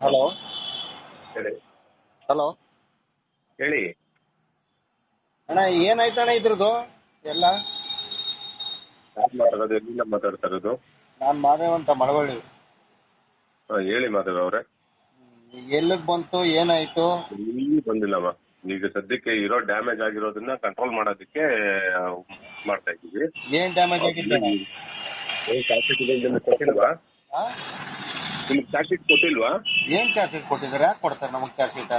Hello. ಹೇಳಿ. Hello. ಹೇಳಿ. ಅಣ್ಣ ಏನಾಯ್ತಣ್ಣ ಇದ್ರದ್ದು? ಎಲ್ಲ? ಯಾರು ಮಾತಾಡೋದು? ಎಲ್ಲಿಂದ ಮಾತಾಡ್ತಾ ಇರೋದು ನಾನು ಮಾದೇವ್ ಅಂತ ಮಳವಳ್ಳಿ. ಹಾಂ ಹೇಳಿ ಮಾಧವ್ ಅವರೇ. ಎಲ್ಲಿಗೆ ಬಂತು ಏನಾಯ್ತು? ಇಲ್ಲಿ ಬಂದಿಲ್ಲಮ್ಮ. ಈಗ ಸದ್ಯಕ್ಕೆ ಇರೋ ಡ್ಯಾಮೇಜ್ ಆಗಿರೋದನ್ನ ಕಂಟ್ರೋಲ್ ಮಾಡೋದಕ್ಕೆ ಆ, ಮಾಡ್ತಾ ಇದ್ದೀವಿ. ಏನ್ ಡ್ಯಾಮೇಜ್ ಆಗಿದೆ ಅಣ್ಣ? ಏನ್ ಕೊಟ್ಟಿಲ್ವಾ ಆ? ನಿಮ್ಗೆ ಚಾರ್ಜ್ ಶೀಟ್ ಕೊಟ್ಟಿಲ್ವಾ? ಏನ್ ಚಾರ್ಜ್ ಶೀಟ್ ಕೊಟ್ಟಿದ್ದಾರೆ? ಯಾಕೆ ಕೊಡ್ತಾರೆ ನಮಗೆ ಚಾರ್ಜ್ ಶೀಟ್?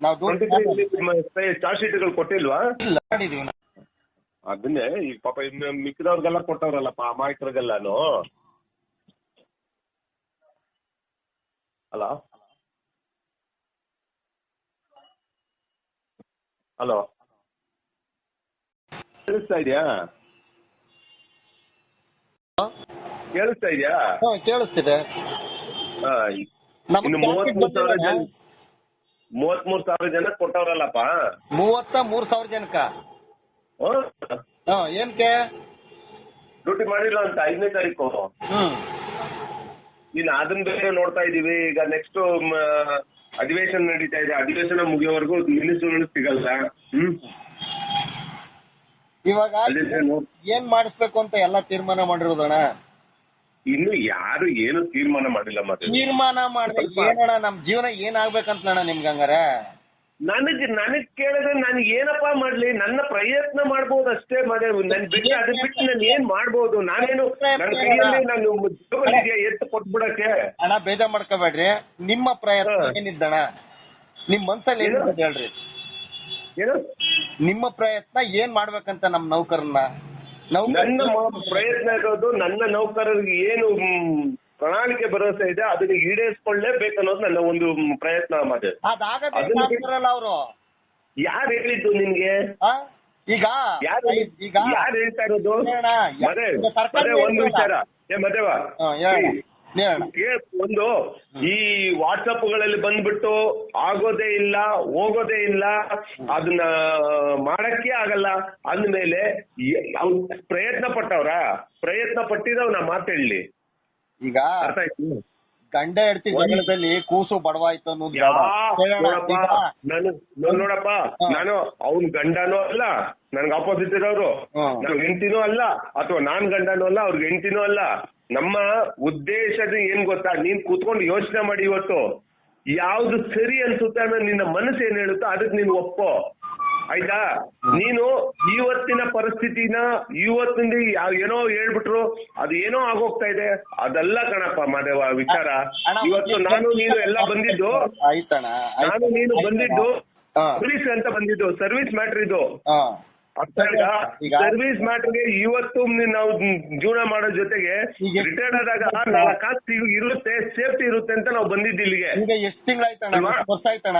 ನಾವು ಚಾರ್ಜ್ ಶೀಟ್ಗಳು ಕೊಟ್ಟಿಲ್ವಾ? ಇಲ್ಲ ಮಾಡಿದೀವಿ ನಾವು. ಅದನ್ನೇ ಈಗ ಪಾಪ ಇನ್ನು ಮಿಕ್ಕಿದವ್ರಿಗೆಲ್ಲ ಕೊಟ್ಟವ್ರಲ್ಲಪ್ಪ ಅಮಾಯಕರಿಗೆಲ್ಲಾನು. ಅಲೋ? ಹಲೋ ಕೇಳಿಸ್ತಾ ಇದೆಯಾ? ಕೇಳಿಸ್ತಾ ಇದೆಯಾ? ಹಾ ಕೇಳಿಸ್ತಿದೆ. ಹಾ, ಇನ್ನು ಚಾರ್ಜ್ ಮೂವತ್ಮೂರು ಸಾವಿರ ಬಂದಿಲ್ಲ ಜನ ಮೂವತ್ಮೂರು ಸಾವಿರ ಜನ ಕೊಟ್ಟವ್ರಲ್ಲಪ್ಪ? ಮೂವತ್ತ ಮೂರ್ ಸಾವಿರ ಜನಕ್ಕ? ಹ್ಮ್? ಹಾ ಏನ್ಕೆ? ಡ್ಯೂಟಿ ಮಾಡಿಲ್ಲ ಅಂತ ಐದನೇ ತಾರೀಕು. ಹ್ಮ್. ಇನ್ನು ಅದನ್ನ ಬೇರೆ ನೋಡ್ತಾ ಇದೀವಿ. ಈಗ ನೆಕ್ಸ್ಟ್ ಅಧಿವೇಶನ ನಡೀತಾ ಇದೆ. ಅಧಿವೇಶನ ಮುಗಿಯೋವರೆಗೂ ಮಿನಿಸ್ಟರ್ಗಳು ಸಿಗಲ್ಲ. ಹ್ಮ್. ಇವಾಗ ಅಲ್ಲಿಂದ ನೋಡ್- ಏನ್ ಮಾಡಿಸ್ಬೇಕು ಅಂತ ಎಲ್ಲಾ ತೀರ್ಮಾನ ಮಾಡಿರೋದಣ್ಣ? ಇನ್ನು ಯಾರು ಏನು ತೀರ್ಮಾನ ಮಾಡಿಲ್ಲ ಮತ್ತೆ ತೀರ್ಮಾನ ಮಾಡಿದ್ರೆ ಏನಣ್ಣ ನಮ್ ಜೀವನ ಏನಾಗ್ಬೇಕಂತಣ್ಣ ನಿಮ್ಗೆ ಹಂಗಾರ? ನನಗ್ ನನಗ್ ಕೇಳಿದ್ರೆ ನನಗೆ ಏನಪ್ಪಾ ಮಾಡ್ಲಿ? ನನ್ನ ಪ್ರಯತ್ನ ಮಾಡ್ಬೋದು ಅಷ್ಟೇ ಮನೆ ನನ್ ಬಿಟ್ಟು ಅದನ್ನ ಬಿಟ್ಟು ನಾನು ಏನ್ ಮಾಡ್ಬೋದು? ನಾನೇನು ನನ್ನ ಕೈಯಲ್ಲಿ ನಾನು ಎತ್ತು ಕೊಟ್ಬಿಡಕ್ಕೆ. ಅಣ್ಣ ಬೇಜಾರ್ ಮಾಡ್ಕೋಬೇಡ್ರಿ. ನಿಮ್ಮ ಪ್ರಯತ್ನ ಏನಿದ್ದಣ ಏನಿದ್ದಣ್ಣ ನಿಮ್ ಮನ್ಸಲ್ಲಿ ಏನು? ಏನಿದೆ ಹೇಳ್ರಿ. ಏನು? ನಿಮ್ಮ ಪ್ರಯತ್ನ ಏನ್ ಮಾಡ್ಬೇಕಂತ ನಮ್ ನೌಕರನ್ನ? ನನ್ನ ಪ್ರಯತ್ನ ಇರೋದು ನನ್ನ ನೌಕರರಿಗೆ ಏನು ಪ್ರಣಾಳಿಕೆ ಭರವಸೆ ಇದೆ ಅದನ್ನ ಈಡೇರಿಸ್ಕೊಳ್ಳೇಬೇಕು ಅನ್ನೋದು ನನ್ನ ಒಂದು ಪ್ರಯತ್ನ ಅದನ್ನ ಅವರು. ಯಾರು ಹೇಳಿದ್ದು ನಿನ್ಗೆ ಈಗ? ಯಾರು ಈಗ? ಯಾರು ಹೇಳ್ತಾ ಇರೋದು? ಒಂದು. ವಿಚಾರ. ಏ ಮದೇವ. ಒಂದು ಈ ವಾಟ್ಸಪ್ಗಳಲ್ಲಿ ಬಂದ್ಬಿಟ್ಟು ಆಗೋದೇ ಇಲ್ಲ ಹೋಗೋದೇ ಇಲ್ಲ ಅದನ್ನ ಮಾಡಕ್ಕೆ ಆಗಲ್ಲ. ಅಂದ್ಮೇಲೆ ಪ್ರಯತ್ನ ಪಟ್ಟವ್ರ ಪ್ರಯತ್ನ ಪಟ್ಟಿದವ್ ನಾ ಮಾತೇಳಿ ಈಗ ಅರ್ಥ ಆಯ್ತು? ಗಂಡ ಹೆಡ್ತಿ ಜಗಳದಲ್ಲಿ ಕೂಸು ಬಡವಾಯ್ತು ಅನ್ನೋದು ಬೇಡ. ಹೇಳಣ್ಣ, ನೋಡಪ್ಪ ಈಗ ನಾನು ನೋಡ್ ನೋಡಪ್ಪ. ಹಾ. ನಾನು ಅವ್ನ್ ಗಂಡನೂ ಅಲ್ಲ ನನ್ಗೆ ಆಪೋಸಿಟ್ ಇರೋರು. ಹಾ. ಹೆಂಡತಿನೂ ಅಲ್ಲ ಅಥವಾ ನಾನ್ ಗಂಡನೂ ಅಲ್ಲ ಅವ್ರಿಗೆ ಹೆಂಡತಿನೂ ಅಲ್ಲ. ನಮ್ಮ ಉದ್ದೇಶದ ಏನ್ ಗೊತ್ತಾ? ನೀನ್ ಕೂತ್ಕೊಂಡು ಯೋಚನೆ ಮಾಡಿ ಇವತ್ತು. ಯಾವ್ದು ಸರಿ ಅನ್ಸುತ್ತೆ ಅನ್ನೋ ನಿನ್ನ ಮನಸ್ಸು ಏನ್ ಹೇಳುತ್ತೋ ಅದಕ್ಕೆ ನೀನ್ ಒಪ್ಪೋ. ಆಯ್ತಾ? ನೀನು ಇವತ್ತಿನ ಪರಿಸ್ಥಿತಿನ ಇವತ್ತಿಂದ ಯಾವ- ಏನೋ ಹೇಳ್ಬಿಟ್ರು ಅದು ಏನೋ ಆಗೋಗ್ತಾ ಇದೆ. ಅದೆಲ್ಲ ಕಣಪ್ಪ ಮಾದೇವ ವಿಚಾರ. ಇವತ್ತು ನಾನು ನೀನು ಎಲ್ಲ ಬಂದಿದ್ದು ನಾನು ನೀನು. ಬಂದಿದ್ದು. ಸರ್ವಿಸ್ ಅಂತ ಬಂದಿದ್ದು ಸರ್ವಿಸ್ ಮ್ಯಾಟ್ರ್ ಇದು. ಸರ್ವಿಸ್ ಮ್ಯಾಟ್ರಿಗೆ ಇವತ್ತು ನಾವು ಜೀವನ ಮಾಡೋ ಜೊತೆಗೆ ರಿಟೈರ್ಡ್ ಆದಾಗ ನಾಲ್ಕು ಇರುತ್ತೆ ಸೇಫ್ಟಿ ಇರುತ್ತೆ ಅಂತ ನಾವು ಬಂದಿದ್ದು ಇಲ್ಲಿಗೆ. ಈಗ ಎಷ್ಟ್ ತಿಂಗಳಾಯ್ತಣ್ಣ? ವರ್ಷ ಆಯ್ತಣ್ಣ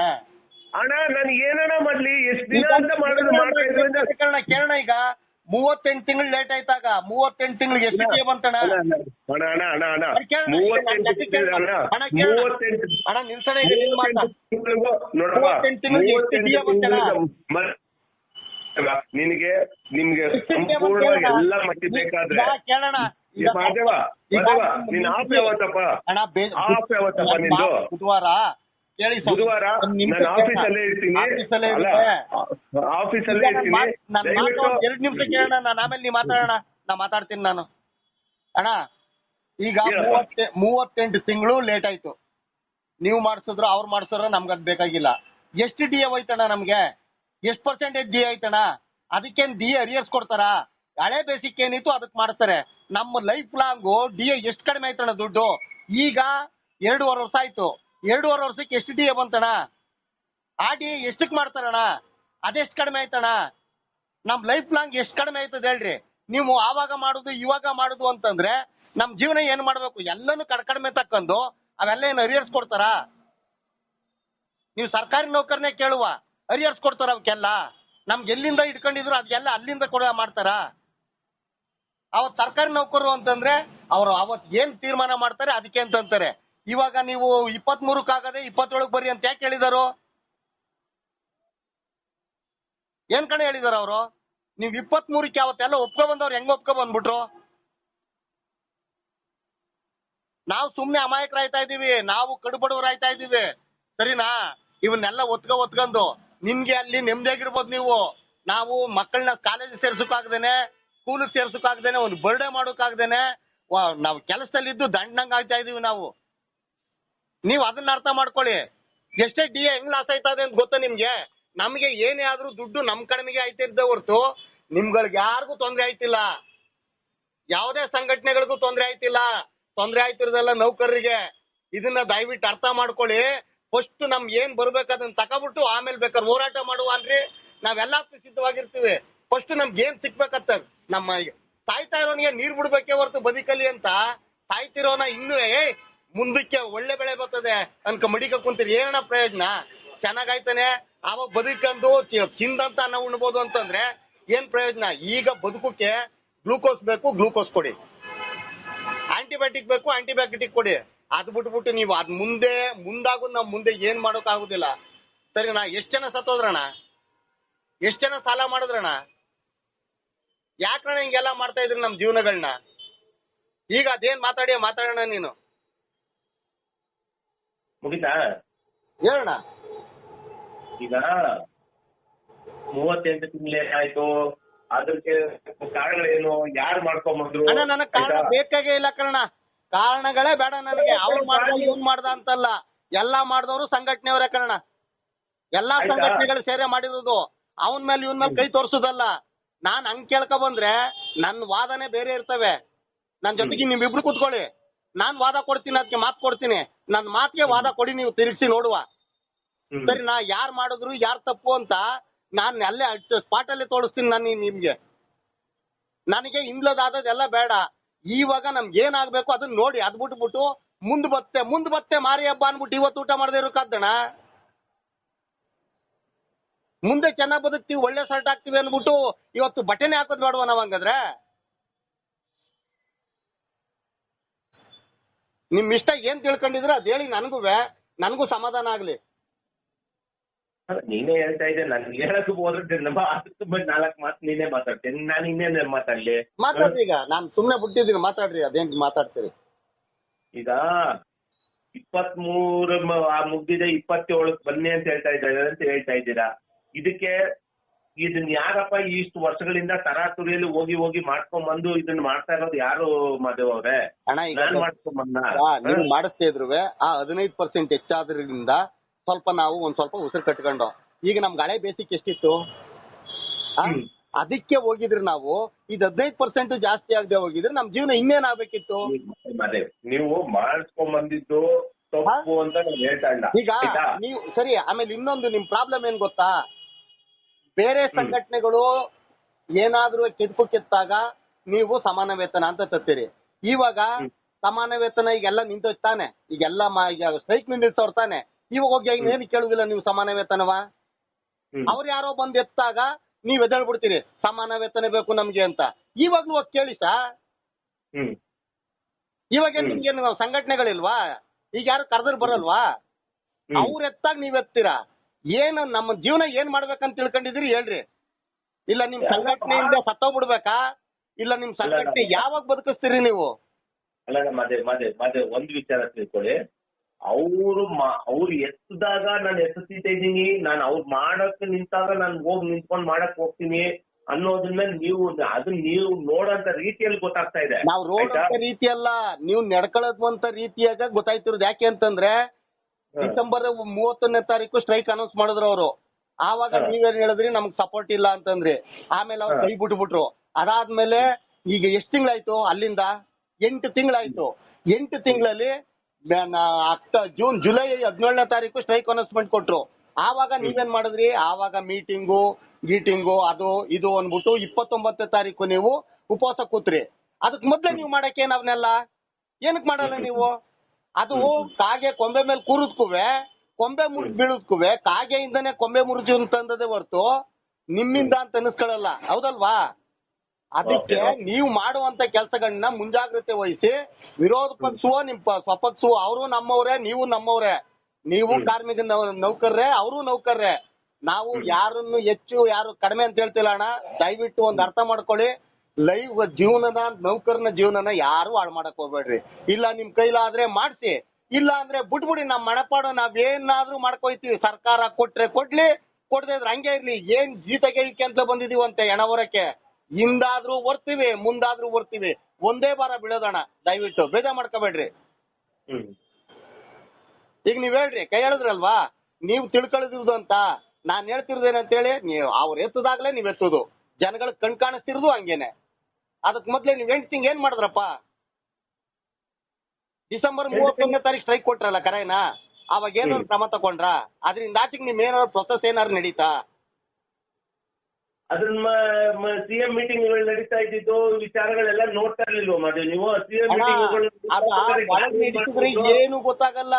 ಅಣ್ಣ ನಾನು ಏನಣ್ಣ ಮಾಡ್ಲಿ ಎಷ್ಟು ದಿನ ಅಂತ ಮಾಡೋದು ಮಾಡ್ತಾ ಇದ್ರಿಂದ. ಕೇಳೋಣ ಈಗ. ಮೂವತ್ತೆಂಟು ತಿಂಗಳು ಲೇಟ್ ಆಯ್ತಾಗ. ಮೂವತ್ತೆಂಟು ತಿಂಗಳಿಗೆ ಎಷ್ಟು ಟಿ ಬಂತಣ್ಣ? ಅಣ್ಣ ಅಣ್ಣ ಅಣ್ಣ ಅಣ್ಣ ಅಣ್ಣ ಮೂವತ್ತೆಂಟು ನಿಲ್ಸಣ ಈಗ ನಿನ್ ಮಾತ. ಮೂವತ್ತೆಂಟು ತಿಂಗಳಿಗೂ ಎಷ್ಟು ಅಲ್ವಾ? ನಿನಗೆ ನಿಮ್ಗೆ ಸಂಪೂರ್ಣ? ಎಲ್ಲ ಮಟ್ಟಿ ಬೇಕಾದ್ರೆ. ಕೇಳೋಣ. ಮಾದೇವ ಮಾದೇವ ನೀನ್ ಯಾವತ್ತಪ್ಪ? ಯಾವತ್ತಪ್ಪ ನಿಂದು? ಬುಧವಾರ ಕೇಳಿ ಒಂದ್ ನಾನು. ಆಫೀಸಲ್ಲೇ ಇರ್ತೀನಿ. ಆಫೀಸಲ್ಲೇ ಅಲ್ಲ ಇರ್ತೀನಿ. ಎರಡು ನಿಮಿಷ ಕೇಳೋಣ ನಾನು ಆಮೇಲೆ ನೀ ಮಾತಾಡೋಣ. ನಾ ಮಾತಾಡ್ತೀನಿ ನಾನು. ಅಣ್ಣ ಈಗ. ಮೂವತ್ತೆ ಮೂವತ್ತೆಂಟು ತಿಂಗಳು ಲೇಟ್ ಆಯ್ತು. ನೀವು ಮಾಡಿಸಿದ್ರು ಅವ್ರು ಮಾಡಿಸಿದ್ರು ನಮ್ಗೆ ಅದ್ ಬೇಕಾಗಿಲ್ಲ. ಎಷ್ಟು ಡಿ ಎ ಹೋಯ್ತಣ್ಣ ನಮ್ಗೆ? ಎಷ್ಟು ಪರ್ಸೆಂಟೇಜ್ ಡಿ ಆಯ್ತಣ್ಣ? ಅದಕ್ಕೇನ್ ಡಿ ಅರಿಯರ್ಸ್ ಕೊಡ್ತಾರಾ? ಹಳೆ ಬೇಸಿಕ್ ಏನಿತ್ತು ಅದಕ್ಕೆ ಮಾಡ್ತಾರೆ. ನಮ್ಮ ಲೈಫ್ ಲಾಂಗು ಡಿ ಎ ಎಷ್ಟು ಕಡಿಮೆ ಆಯ್ತಣ್ಣ ದುಡ್ಡು? ಈಗ ಎರಡೂವರೆ ವರ್ಷ ಆಯ್ತು. ಎರಡೂವರೆ ವರ್ಷಕ್ಕೆ ಎಷ್ಟು ಡಿ ಎ ಬಂತಣ್ಣ? ಆ ಡಿ ಎ ಎಷ್ಟಕ್ಕೆ ಮಾಡ್ತಾರಣ ಅದೆಷ್ಟು ಕಡಿಮೆ ಆಯ್ತಣ ನಮ್ ಲೈಫ್ ಲಾಂಗ್ ಎಷ್ಟು ಕಡಿಮೆ ಆಯ್ತದೆ ಹೇಳ್ರಿ. ನೀವು ಆವಾಗ ಮಾಡುದು, ಇವಾಗ ಮಾಡುದು ಅಂತಂದ್ರೆ ನಮ್ ಜೀವನ ಏನ್ ಮಾಡ್ಬೇಕು? ಎಲ್ಲನೂ ಕಡ್ ಕಡಿಮೆ ತಕ್ಕಂದು ಅವೆಲ್ಲ ಏನು ಅರಿಯರ್ಸ್ ಕೊಡ್ತಾರ? ನೀವು ಸರ್ಕಾರಿ ನೌಕರನೇ ಕೇಳುವ ಅರಿಯರ್ಸ್ ಕೊಡ್ತಾರ ಅವಕ್ಕೆಲ್ಲ? ನಮ್ಗೆ ಎಲ್ಲಿಂದ ಇಟ್ಕೊಂಡಿದ್ರು ಅದೆಲ್ಲ ಅಲ್ಲಿಂದ ಕೊಡ ಮಾಡ್ತಾರ? ಅವತ್ ಸರ್ಕಾರಿ ನೌಕರರು ಅಂತಂದ್ರೆ ಅವರು ಅವತ್ ಏನ್ ತೀರ್ಮಾನ ಮಾಡ್ತಾರೆ ಅದಕ್ಕೆ ಅಂತ ಅಂತಾರೆ ಇವಾಗ ನೀವು ಇಪ್ಪತ್ತ್ ಮೂರಕ್ಕಾಗದೆ ಇಪ್ಪತ್ತೇಳಕ್ ಬರ್ರಿ ಅಂತ ಯಾಕೆ ಹೇಳಿದಾರು? ಏನ್ ಕಣೆ ಹೇಳಿದಾರ ಅವರು? ನೀವು ಇಪ್ಪತ್ತ್ ಮೂರಕ್ಕೆ ಅವತ್ತೆಲ್ಲ ಒಪ್ಕೊ ಬಂದವ್ರು, ಹೆಂಗ್ ಒಪ್ಕೊ ಬಂದ್ಬಿಟ್ರು? ನಾವು ಸುಮ್ನೆ ಅಮಾಯಕರಾಯ್ತಾ ಇದೀವಿ ನಾವು ಕಡುಬಡವರಾಯ್ತಾ ಇದೀವಿ ಸರಿನಾ? ಇವನ್ನೆಲ್ಲ ಒತ್ಕೊ ಒತ್ಕೊಂಡು ನಿಮ್ಗೆ ಅಲ್ಲಿ ನೆಮ್ಮದಿಯಾಗಿರ್ಬೋದು ನೀವು. ನಾವು ಮಕ್ಕಳನ್ನ ಕಾಲೇಜ್ ಸೇರ್ಸೋಕಾಗ್ದೇನೆ ಸ್ಕೂಲ್ ಸೇರ್ಸೋಕಾಗ್ದೇನೆ ಒಂದು ಬರ್ಡೇ ಮಾಡೋಕಾಗ್ದೇನೆ ವ- ನಾವು ಕೆಲಸದಲ್ಲಿದ್ದು ದಂಡಂಗೆ ಆಗ್ತಾ ಇದೀವಿ ನಾವು. ನೀವು ಅದನ್ನ ಅರ್ಥ ಮಾಡ್ಕೊಳ್ಳಿ. ಎಷ್ಟೇ ಡಿ ಹೆಂಗ್ ಲಾಸ್ ಆಯ್ತದೆ ಅಂತ ಗೊತ್ತಾ ನಿಮ್ಗೆ? ನಮ್ಗೆ ಏನೇ ಆದ್ರೂ ದುಡ್ಡು ನಮ್ ಕಡಿಮೆಗೆ ಆಯ್ತಿದ್ದೆ ಹೊರ್ತು ನಿಮ್ಗಳಿಗೆ ಯಾರಿಗೂ ತೊಂದರೆ ಆಯ್ತಿಲ್ಲ. ಯಾವುದೇ ಸಂಘಟನೆಗಳಿಗೂ ತೊಂದರೆ ಆಯ್ತಿಲ್ಲ. ತೊಂದರೆ ಆಯ್ತಿರೋದಲ್ಲ ನೌಕರರಿಗೆ. ಇದನ್ನ ದಯವಿಟ್ಟು ಅರ್ಥ ಮಾಡ್ಕೊಳ್ಳಿ. ಫಸ್ಟ್ ನಮ್ ಏನ್ ಬರ್ಬೇಕು ಅದನ್ನ ತಕೊಬಿಟ್ಟು ಆಮೇಲೆ ಬೇಕಾದ್ರೆ ಹೋರಾಟ ಮಾಡುವ ಅನ್ರಿ. ನಾವೆಲ್ಲ ಸಿದ್ಧವಾಗಿರ್ತೀವಿ. ಫಸ್ಟ್ ನಮ್ಗೆ ಏನ್ ಸಿಕ್ಬೇಕತ್ತ ನಮ್ಮ ಸಾಯ್ತಾ ಇರೋನಿಗೆ ನೀರ್ ಬಿಡ್ಬೇಕೇ ಹೊರತು ಬದುಕಲಿ ಅಂತ ಸಾಯ್ತಿರೋನ ಇನ್ನೂ ಏ ಮುಂದಕ್ಕೆ ಒಳ್ಳೆ ಬೆಳೆ ಬರ್ತದೆ ಅನ್ಕ ಮಡಿಕ ಕುಂತೀರಿ. ಏನಣ್ಣ ಪ್ರಯೋಜನ? ಚೆನ್ನಾಗಾಯ್ತಾನೆ. ಅವಾಗ ಬದುಕಂದು ತಿಂದಂತ ಅನ್ನ ಉಣ್ಬೋದು ಅಂತಂದ್ರೆ ಏನ್ ಪ್ರಯೋಜನ? ಈಗ ಬದುಕಕ್ಕೆ ಗ್ಲೂಕೋಸ್ ಬೇಕು, ಗ್ಲೂಕೋಸ್ ಕೊಡಿ. ಆಂಟಿಬಯೋಟಿಕ್ ಬೇಕು, ಆಂಟಿಬಯೋಟಿಕ್ ಕೊಡಿ. ಅದ್ ಬಿಟ್ಬಿಟ್ಟು ನೀವು ಅದ್ ಮುಂದೆ, ಮುಂದಾಗು ನಾವು ಮುಂದೆ ಏನ್ ಮಾಡೋಕ್ ಆಗುದಿಲ್ಲ. ಸರಿನಾ? ಎಷ್ಟ್ ಜನ ಸತ್ತೋದ್ರಣ ಎಷ್ಟ್ ಜನ ಸಾಲ ಮಾಡಿದ್ರಣ ಯಾಕಣ್ಣ ಹಿಂಗೆಲ್ಲ ಮಾಡ್ತಾ ಇದ್ರಿ ನಮ್ ಜೀವನಗಳನ್ನ ಈಗ ಅದೇನ್ ಮಾತಾಡಿ ಮಾತಾಡೋಣ ನೀನು? ಮುಗಿತಾ? ಹೇಳೋಣ. ಈಗ ಮೂವತ್ತೆಂಟು ತಿಂಗಳೇನಾಯ್ತು ಅದಕ್ಕೆ ಕಾರಣಗಳೇನು ಯಾರು ಮಾಡ್ಕೊಂಬಂದ್ರು? ಅಣ್ಣ ನನಗ್ ಕಾರಣ ಆಯ್ತಾ? ಬೇಕಾಗೇ ಇಲ್ಲ ಕಣ ಕಾರಣಗಳೇ ಬೇಡ ನನಗೆ. ಅವ್ರು ಮಾಡ್ದ ಇವ್ನ್ ಮಾಡ್ದ ಅಂತಲ್ಲ. ಎಲ್ಲಾ ಮಾಡ್ದವ್ರು ಸಂಘಟನೆಯವರೇ ಕಣ ಎಲ್ಲಾ ಆಯ್ತಾ? ಸಂಘಟನೆಗಳು ಸೇರೆ ಮಾಡಿರೋದು. ಅವನ್ ಮೇಲೆ ಇವನ್ ಮೇಲೆ ಕೈ ತೋರ್ಸುದಲ್ಲ. ನಾನ್ ಹಂಗ್ ಕೇಳ್ಕೊ ಬಂದ್ರೆ ನನ್ ವಾದನೆ ಬೇರೆ ಇರ್ತವೆ. ನನ್ ಜೊತೆಗೆ ನೀವಿಬ್ರು ಕೂತ್ಕೊಳ್ಳಿ. ನಾನ್ ವಾದ ಕೊಡ್ತೀನಿ ಅದಕ್ಕೆ ಮಾತು ಕೊಡ್ತೀನಿ. ನನ್ ಮಾತಿಗೆ ವಾದ ಕೊಡಿ ನೀವು ತಿರುಗಿಸಿ ನೋಡುವ. ಸರಿ ನಾ ಯಾರ್ ಮಾಡಿದ್ರು ಯಾರ್ ತಪ್ಪು ಅಂತ ನಾನ್ ಅಲ್ಲೇ ಸ್ಪಾಟ್ ಅಲ್ಲೇ ತೋರಿಸ್ತೀನಿ ನಾನು ನಿಮ್ಗೆ. ನನಗೆ ಇಂದ್ಲದಾದದೆಲ್ಲ ಬೇಡ. ಇವಾಗ ನಮ್ಗೆ ಏನಾಗ್ಬೇಕು ಅದನ್ನ ನೋಡಿ ಅದ್ ಬಿಟ್ಬಿಟ್ಟು ಮುಂದ್ ಬತ್ತೆ ಮುಂದ್ ಬತ್ತೆ ಮಾರಿ ಹಬ್ಬ ಅನ್ಬಿಟ್ಟು ಇವತ್ತು ಊಟ ಮಾಡದೇ ಇರೋಕಾದ್ದಣ ಮುಂದೆ ಚೆನ್ನಾಗ್ ಬದುಕ್ತಿವಿ ಒಳ್ಳೆ ಶರ್ಟ್ ಹಾಕ್ತಿವಿ ಅನ್ಬಿಟ್ಟು ಇವತ್ತು ಬಟ್ಟೆನೆ ಹಾಕೋದ್ ಬೇಡವ ನಾವ್ ಹಂಗಾದ್ರೆ? ನಿಮ್ ಇಷ್ಟ ಏನ್ ತಿಳ್ಕೊಂಡಿದ್ರೆ ಅದ್ ಹೇಳಿ ನನಗೂ ನನಗೂ ಸಮಾಧಾನ ಆಗ್ಲಿ. ನೀನೇ ಹೇಳ್ತಾ ಇದ್ದೆ ನನ್ಗೆ ಹೇಳಕ್ ಹೋದ್ರೆ ನಮ್ಮ ಅದಕ್ಕೆ ಬಂದು ನಾಲ್ಕು ಮಾತು ನೀನೇ ಮಾತಾಡ್ತೀನಿ. ನಾನು ಇನ್ನೇನು ಮಾತಾಡ್ಲಿ? ಮಾತಾಡ್ರಿ ಈಗ ನಾನ್ ಸುಮ್ಮನೆ ಬಿಟ್ಟಿದ್ದೀನಿ ಮಾತಾಡ್ರಿ ಅದೇನ್ ಮಾತಾಡ್ತೀರಿ? ಈಗ ಇಪ್ಪತ್ತ್ ಮೂರು ಆ ಮುಗ್ದಿದೆ ಇಪ್ಪತ್ತೇಳಕ್ ಬನ್ನಿ ಅಂತ ಹೇಳ್ತಾ ಇದ್ದಾರೆ ಅಂತ ಹೇಳ್ತಾ ಇದ್ದೀರಾ? ಇದಕ್ಕೆ ಇದನ್ನ ಯಾರಪ್ಪ ಇಷ್ಟು ವರ್ಷಗಳಿಂದ ತರಾತುರಿಯಲ್ಲಿ ಹೋಗಿ ಹೋಗಿ ಮಾಡ್ಕೊಂಡ್ ಬಂದು ಇದನ್ನ ಮಾಡ್ತಾ ಇರೋದು ಯಾರು ಮಾಧವ್ ಅವ್ರೆ? ಈಗ ನಾನ್ ಮಾಡ್ಕೊಂಡ್ ಬಂದ ನೀವು ಮಾಡಿಸ್ತಾ ಇದ್ರು ಆ ಹದಿನೈದು ಪರ್ಸೆಂಟ್ ಹೆಚ್ಚಾದ್ರಿಂದ ಸ್ವಲ್ಪ ನಾವು ಒಂದ್ ಸ್ವಲ್ಪ ಉಸಿರು ಕಟ್ಕೊಂಡು. ಈಗ ನಮ್ಗೆ ಹಳೆ ಬೇಸಿಕ್ ಎಷ್ಟಿತ್ತು? ಆ? ಹ್ಮ್. ಅದಕ್ಕೆ ಹೋಗಿದ್ರೆ ನಾವು ಇದು ಹದಿನೈದು ಪರ್ಸೆಂಟ್ ಜಾಸ್ತಿ ಆಗದೆ ಹೋಗಿದ್ರೆ ನಮ್ ಜೀವನ ಇನ್ನೇನ್ ಆಗ್ಬೇಕಿತ್ತು? ನೀವು ಮಾಡಿಸ್ಕೊಂಡ್ ಬಂದಿದ್ದು ತಪ್ಪು ಅಂತ ನಾನು ಹೇಳ್ತಾ ಇಲ್ಲ. ಈಗ ಆಯ್ತಾ? ನೀವು ಸರಿ ಆಮೇಲೆ ಇನ್ನೊಂದು ನಿಮ್ ಪ್ರಾಬ್ಲಮ್ ಏನ್ ಗೊತ್ತಾ? ಬೇರೆ ಸಂಘಟನೆಗಳು ಏನಾದ್ರೂ ಕೆದಕು ಕೆತ್ತಾಗ ನೀವು ಸಮಾನ ವೇತನ ಅಂತ ತರ್ತೀರಿ. ಇವಾಗ ಸಮಾನ ವೇತನ ಈಗೆಲ್ಲ ನಿಂತೋಯ್ತು ತಾನೆ ಈಗೆಲ್ಲ ಸ್ಟ್ರೈಕ್ ನಿಲ್ಲಿಸೋರ್ ತಾನೆ ಇವಾಗ ಹೋಗಿ ಏನು ಕೇಳುದಿಲ್ಲ ನೀವು ಸಮಾನ ವೇತನವಾ? ಅವ್ರ ಯಾರೋ ಬಂದ್ ಎತ್ತಾಗ ನೀವ್ ಎದ್ದೇಳ್ಬಿಡ್ತೀರಿ ಸಮಾನ ವೇತನ ಬೇಕು ನಮ್ಗೆ ಅಂತ. ಇವಾಗ್ಲೂ ಹೋಗಿ ಕೇಳಿ ಸಾ. ಇವಾಗ ನಿಮ್ಗೆ ಸಂಘಟನೆಗಳಿಲ್ವಾ? ಈಗ ಯಾರು ಕರೆದ್ರು ಬರಲ್ವಾ. ಅವ್ರ ಎತ್ತಾಗ ನೀವ್ ಎತ್ತೀರಾ? ಏನು ನಮ್ಮ ಜೀವನ ಏನ್ ಮಾಡ್ಬೇಕಂತ ತಿಳ್ಕೊಂಡಿದ್ರಿ ಹೇಳ್ರಿ. ಇಲ್ಲ ನಿಮ್ ಸಂಘಟನೆಯಿಂದ ಸತ್ತೋಗ್ಬಿಡ್ಬೇಕಾ ಇಲ್ಲ ನಿಮ್ ಸಂಘಟನೆ ಯಾವಾಗ ಬದುಕಿಸ್ತೀರಿ ನೀವು? ಅಲ್ಲ ಮದೆ ಮದೆ ಮದೆ ಒಂದ್ ವಿಚಾರ ತಿಳ್ಕೊಳ್ಳಿ. ಅವ್ರು ಅವ್ರು ಎತ್ತದಾಗ ನಾನು ಎತ್ತಿತ ಇದ್ದೀನಿ. ನಾನು ಅವ್ರು ಮಾಡಕ್ ನಿಂತಾಗ ನಾನು ಹೋಗಿ ನಿಂತ್ಕೊಂಡ್ ಮಾಡಕ್ ಹೋಗ್ತೀನಿ ಅನ್ನೋದನ್ನ ನೀವು ಅದನ್ನ ನೀವು ನೋಡಂತ ರೀತಿಯಲ್ಲಿ ಗೊತ್ತಾಗ್ತಾ ಇದೆ. ನಾವ್ ರೋಡ್ ರೀತಿಯಲ್ಲ. ನೀವು ನಡ್ಕೊಳ್ಳೋದಂತ ರೀತಿಯಾಗ ಗೊತ್ತಾಯ್ತಿರೋದು ಯಾಕೆ ಅಂತಂದ್ರೆ. ಡಿಸೆಂಬರ್ ಮೂವತ್ತೊಂದನೇ ತಾರೀಕು ಸ್ಟ್ರೈಕ್ ಅನೌನ್ಸ್ ಮಾಡಿದ್ರು ಅವರು. ಆವಾಗ. ನೀವೇನ್ ಹೇಳಿದ್ರಿ ನಮ್ಗೆ ಸಪೋರ್ಟ್ ಇಲ್ಲ ಅಂತಂದ್ರಿ. ಆಮೇಲೆ ಅವ್ರು. ಕೈ ಬಿಟ್ಬಿಟ್ರು. ಅದಾದ್ಮೇಲೆ ಈಗ ಎಷ್ಟು ತಿಂಗಳಾಯ್ತು ಅಲ್ಲಿಂದ? ಎಂಟು ತಿಂಗಳಾಯ್ತು. ಎಂಟು ತಿಂಗಳಲ್ಲಿ ಅಕ್ಟ ಜೂನ್ ಜುಲೈ ಹದಿನೇಳನೇ ತಾರೀಕು ಸ್ಟ್ರೈಕ್ ಅನೌನ್ಸ್ಮೆಂಟ್ ಕೊಟ್ರು. ಆವಾಗ ನೀವೇನ್ ಮಾಡಿದ್ರಿ? ಆವಾಗ ಮೀಟಿಂಗು ಗೀಟಿಂಗು ಅದು ಇದು ಅಂದ್ಬಿಟ್ಟು ಇಪ್ಪತ್ತೊಂಬತ್ತನೇ ತಾರೀಕು ನೀವು ಉಪವಾಸ ಕೂತ್ರಿ. ಅದಕ್ ಮೊದ್ಲೇ ನೀವು ಮಾಡಕ್ಕೆ ಅವನ್ನೆಲ್ಲ ಏನಕ್ ಮಾಡಲ್ಲ ನೀವು? ಅದು ಕಾಗೆ ಕೊಂಬೆ ಮೇಲೆ ಕೂರುದ್ಕುವೆ ಕೊಂಬೆ ಮುರಿದ್ ಕಾಗೆ ಕಾಗೆಯಿಂದನೇ ಕೊಂಬೆ ಮುರಿದು ಅಂತಂದದೆ ಹೊರತು ನಿಮ್ಮಿಂದ ಅಂತ ಅನಿಸ್ಕೊಳ್ಳಲ್ಲ ಹೌದಲ್ವಾ? ಅದಕ್ಕೆ. ನೀವು ಮಾಡುವಂತ ಕೆಲಸಗಳನ್ನ ಮುಂಜಾಗ್ರತೆ ವಹಿಸಿ ವಿರೋಧ ಪಕ್ಷವೋ ನಿಮ್ ಪ- ಸ್ವಪಕ್ಷವೋ ಅವರು ನಮ್ಮವ್ರೆ ನೀವು ನಮ್ಮವ್ರೆ. ನೀವು ಕಾರ್ಮಿಕ ನೌಕರ್ರೆ ಅವರು ನೌಕರ್ರೆ. ನಾವು ಯಾರನ್ನು ಹೆಚ್ಚು ಯಾರು ಕಡಿಮೆ ಅಂತ ಹೇಳ್ತಿಲ್ಲ ಅಣ್ಣ. ದಯವಿಟ್ಟು ಒಂದ್ ಅರ್ಥ ಮಾಡ್ಕೊಳ್ಳಿ. ಲೈವ್ ಜೀವನದ ನೌಕರನ ಜೀವನನ ಯಾರು ಹಾಳು ಮಾಡಕ್ ಹೋಗ್ಬೇಡ್ರಿ. ಇಲ್ಲ ನಿಮ್ ಕೈಲಾದ್ರೆ ಮಾಡ್ಸಿ ಇಲ್ಲ ಅಂದ್ರೆ ಬಿಟ್ಬಿಡಿ ನಮ್ ಮಣಪಾಡು ನಾವ್ ಏನಾದ್ರೂ ಮಾಡ್ಕೊಯ್ತೀವಿ. ಸರ್ಕಾರ ಕೊಟ್ರೆ ಕೊಡ್ಲಿ ಕೊಡದೆ ಇದ್ರೆ ಹಂಗೆ ಇರ್ಲಿ. ಏನ್ ಜೀತಕ್ಕೆ ಅಂತ ಬಂದಿದೀವಂತೆ ಹೆಣ ಹೊರಕ್ಕೆ? ಹಿಂದಾದ್ರೂ ಬರ್ತೀವಿ ಮುಂದಾದ್ರೂ ಬರ್ತೀವಿ ಒಂದೇ ಬಾರ ಬೀಳೋದಣ ದಯವಿಟ್ಟು ಬೇಜ ಮಾಡ್ಕೋಬೇಡ್ರಿ. ಹ್ಮ್. ಈಗ ನೀವ್ ಹೇಳ್ರಿ ಕೈ ಹೇಳಿದ್ರಲ್ವಾ ನೀವು ತಿಳ್ಕೊಳ್ಳೋದಿರೋದು ಅಂತ. ನಾನ್ ಹೇಳ್ತಿರೋದೇನಂತೇಳಿ ನೀವು ಅವ್ರು ಎತ್ತದಾಗ್ಲೇ ನೀವ್ ಎತ್ತುದು. ಜನಗಳ್ ಕಣ್ ಕಾಣಿಸ್ತಿರೋದು ಹಂಗೇನೆ. ಅದಕ್ ಮೊದ್ಲೇ ನೀವು ಎಂಟು ತಿಂಗ್ ಏನ್ ಮಾಡಿದ್ರಪ್ಪ? ಡಿಸೆಂಬರ್ ಮೂವತ್ತೊಂದನೇ ತಾರೀಕು ಸ್ಟ್ರೈಕ್ ಕೊಟ್ರಲ್ಲ ಕರೆನಾ? ಅವಾಗ ಏನಾದ್ರು ಕ್ರಮ ತಗೊಂಡ್ರ? ಅದರಿಂದ ಆಚೆಗೆ ನಿಮ್ ಏನಾದ್ರು ಪ್ರೊಸೆಸ್ ಏನಾದ್ರು ನಡೀತಾ? ಅದನ್ನ ಸಿಎಂ ಮೀಟಿಂಗ್ ನಡೀತಾ ಇದ್ದಿದ್ದು ವಿಚಾರಗಳೆಲ್ಲ ನೋಡ್ತಾ ಇರ್ಲಿಲ್ವ ಮತ್ತೆ ನೀವು? ಸಿಎಂ ನಡೆಸಿದ್ರೆ ಏನು ಗೊತ್ತಾಗಲ್ಲ.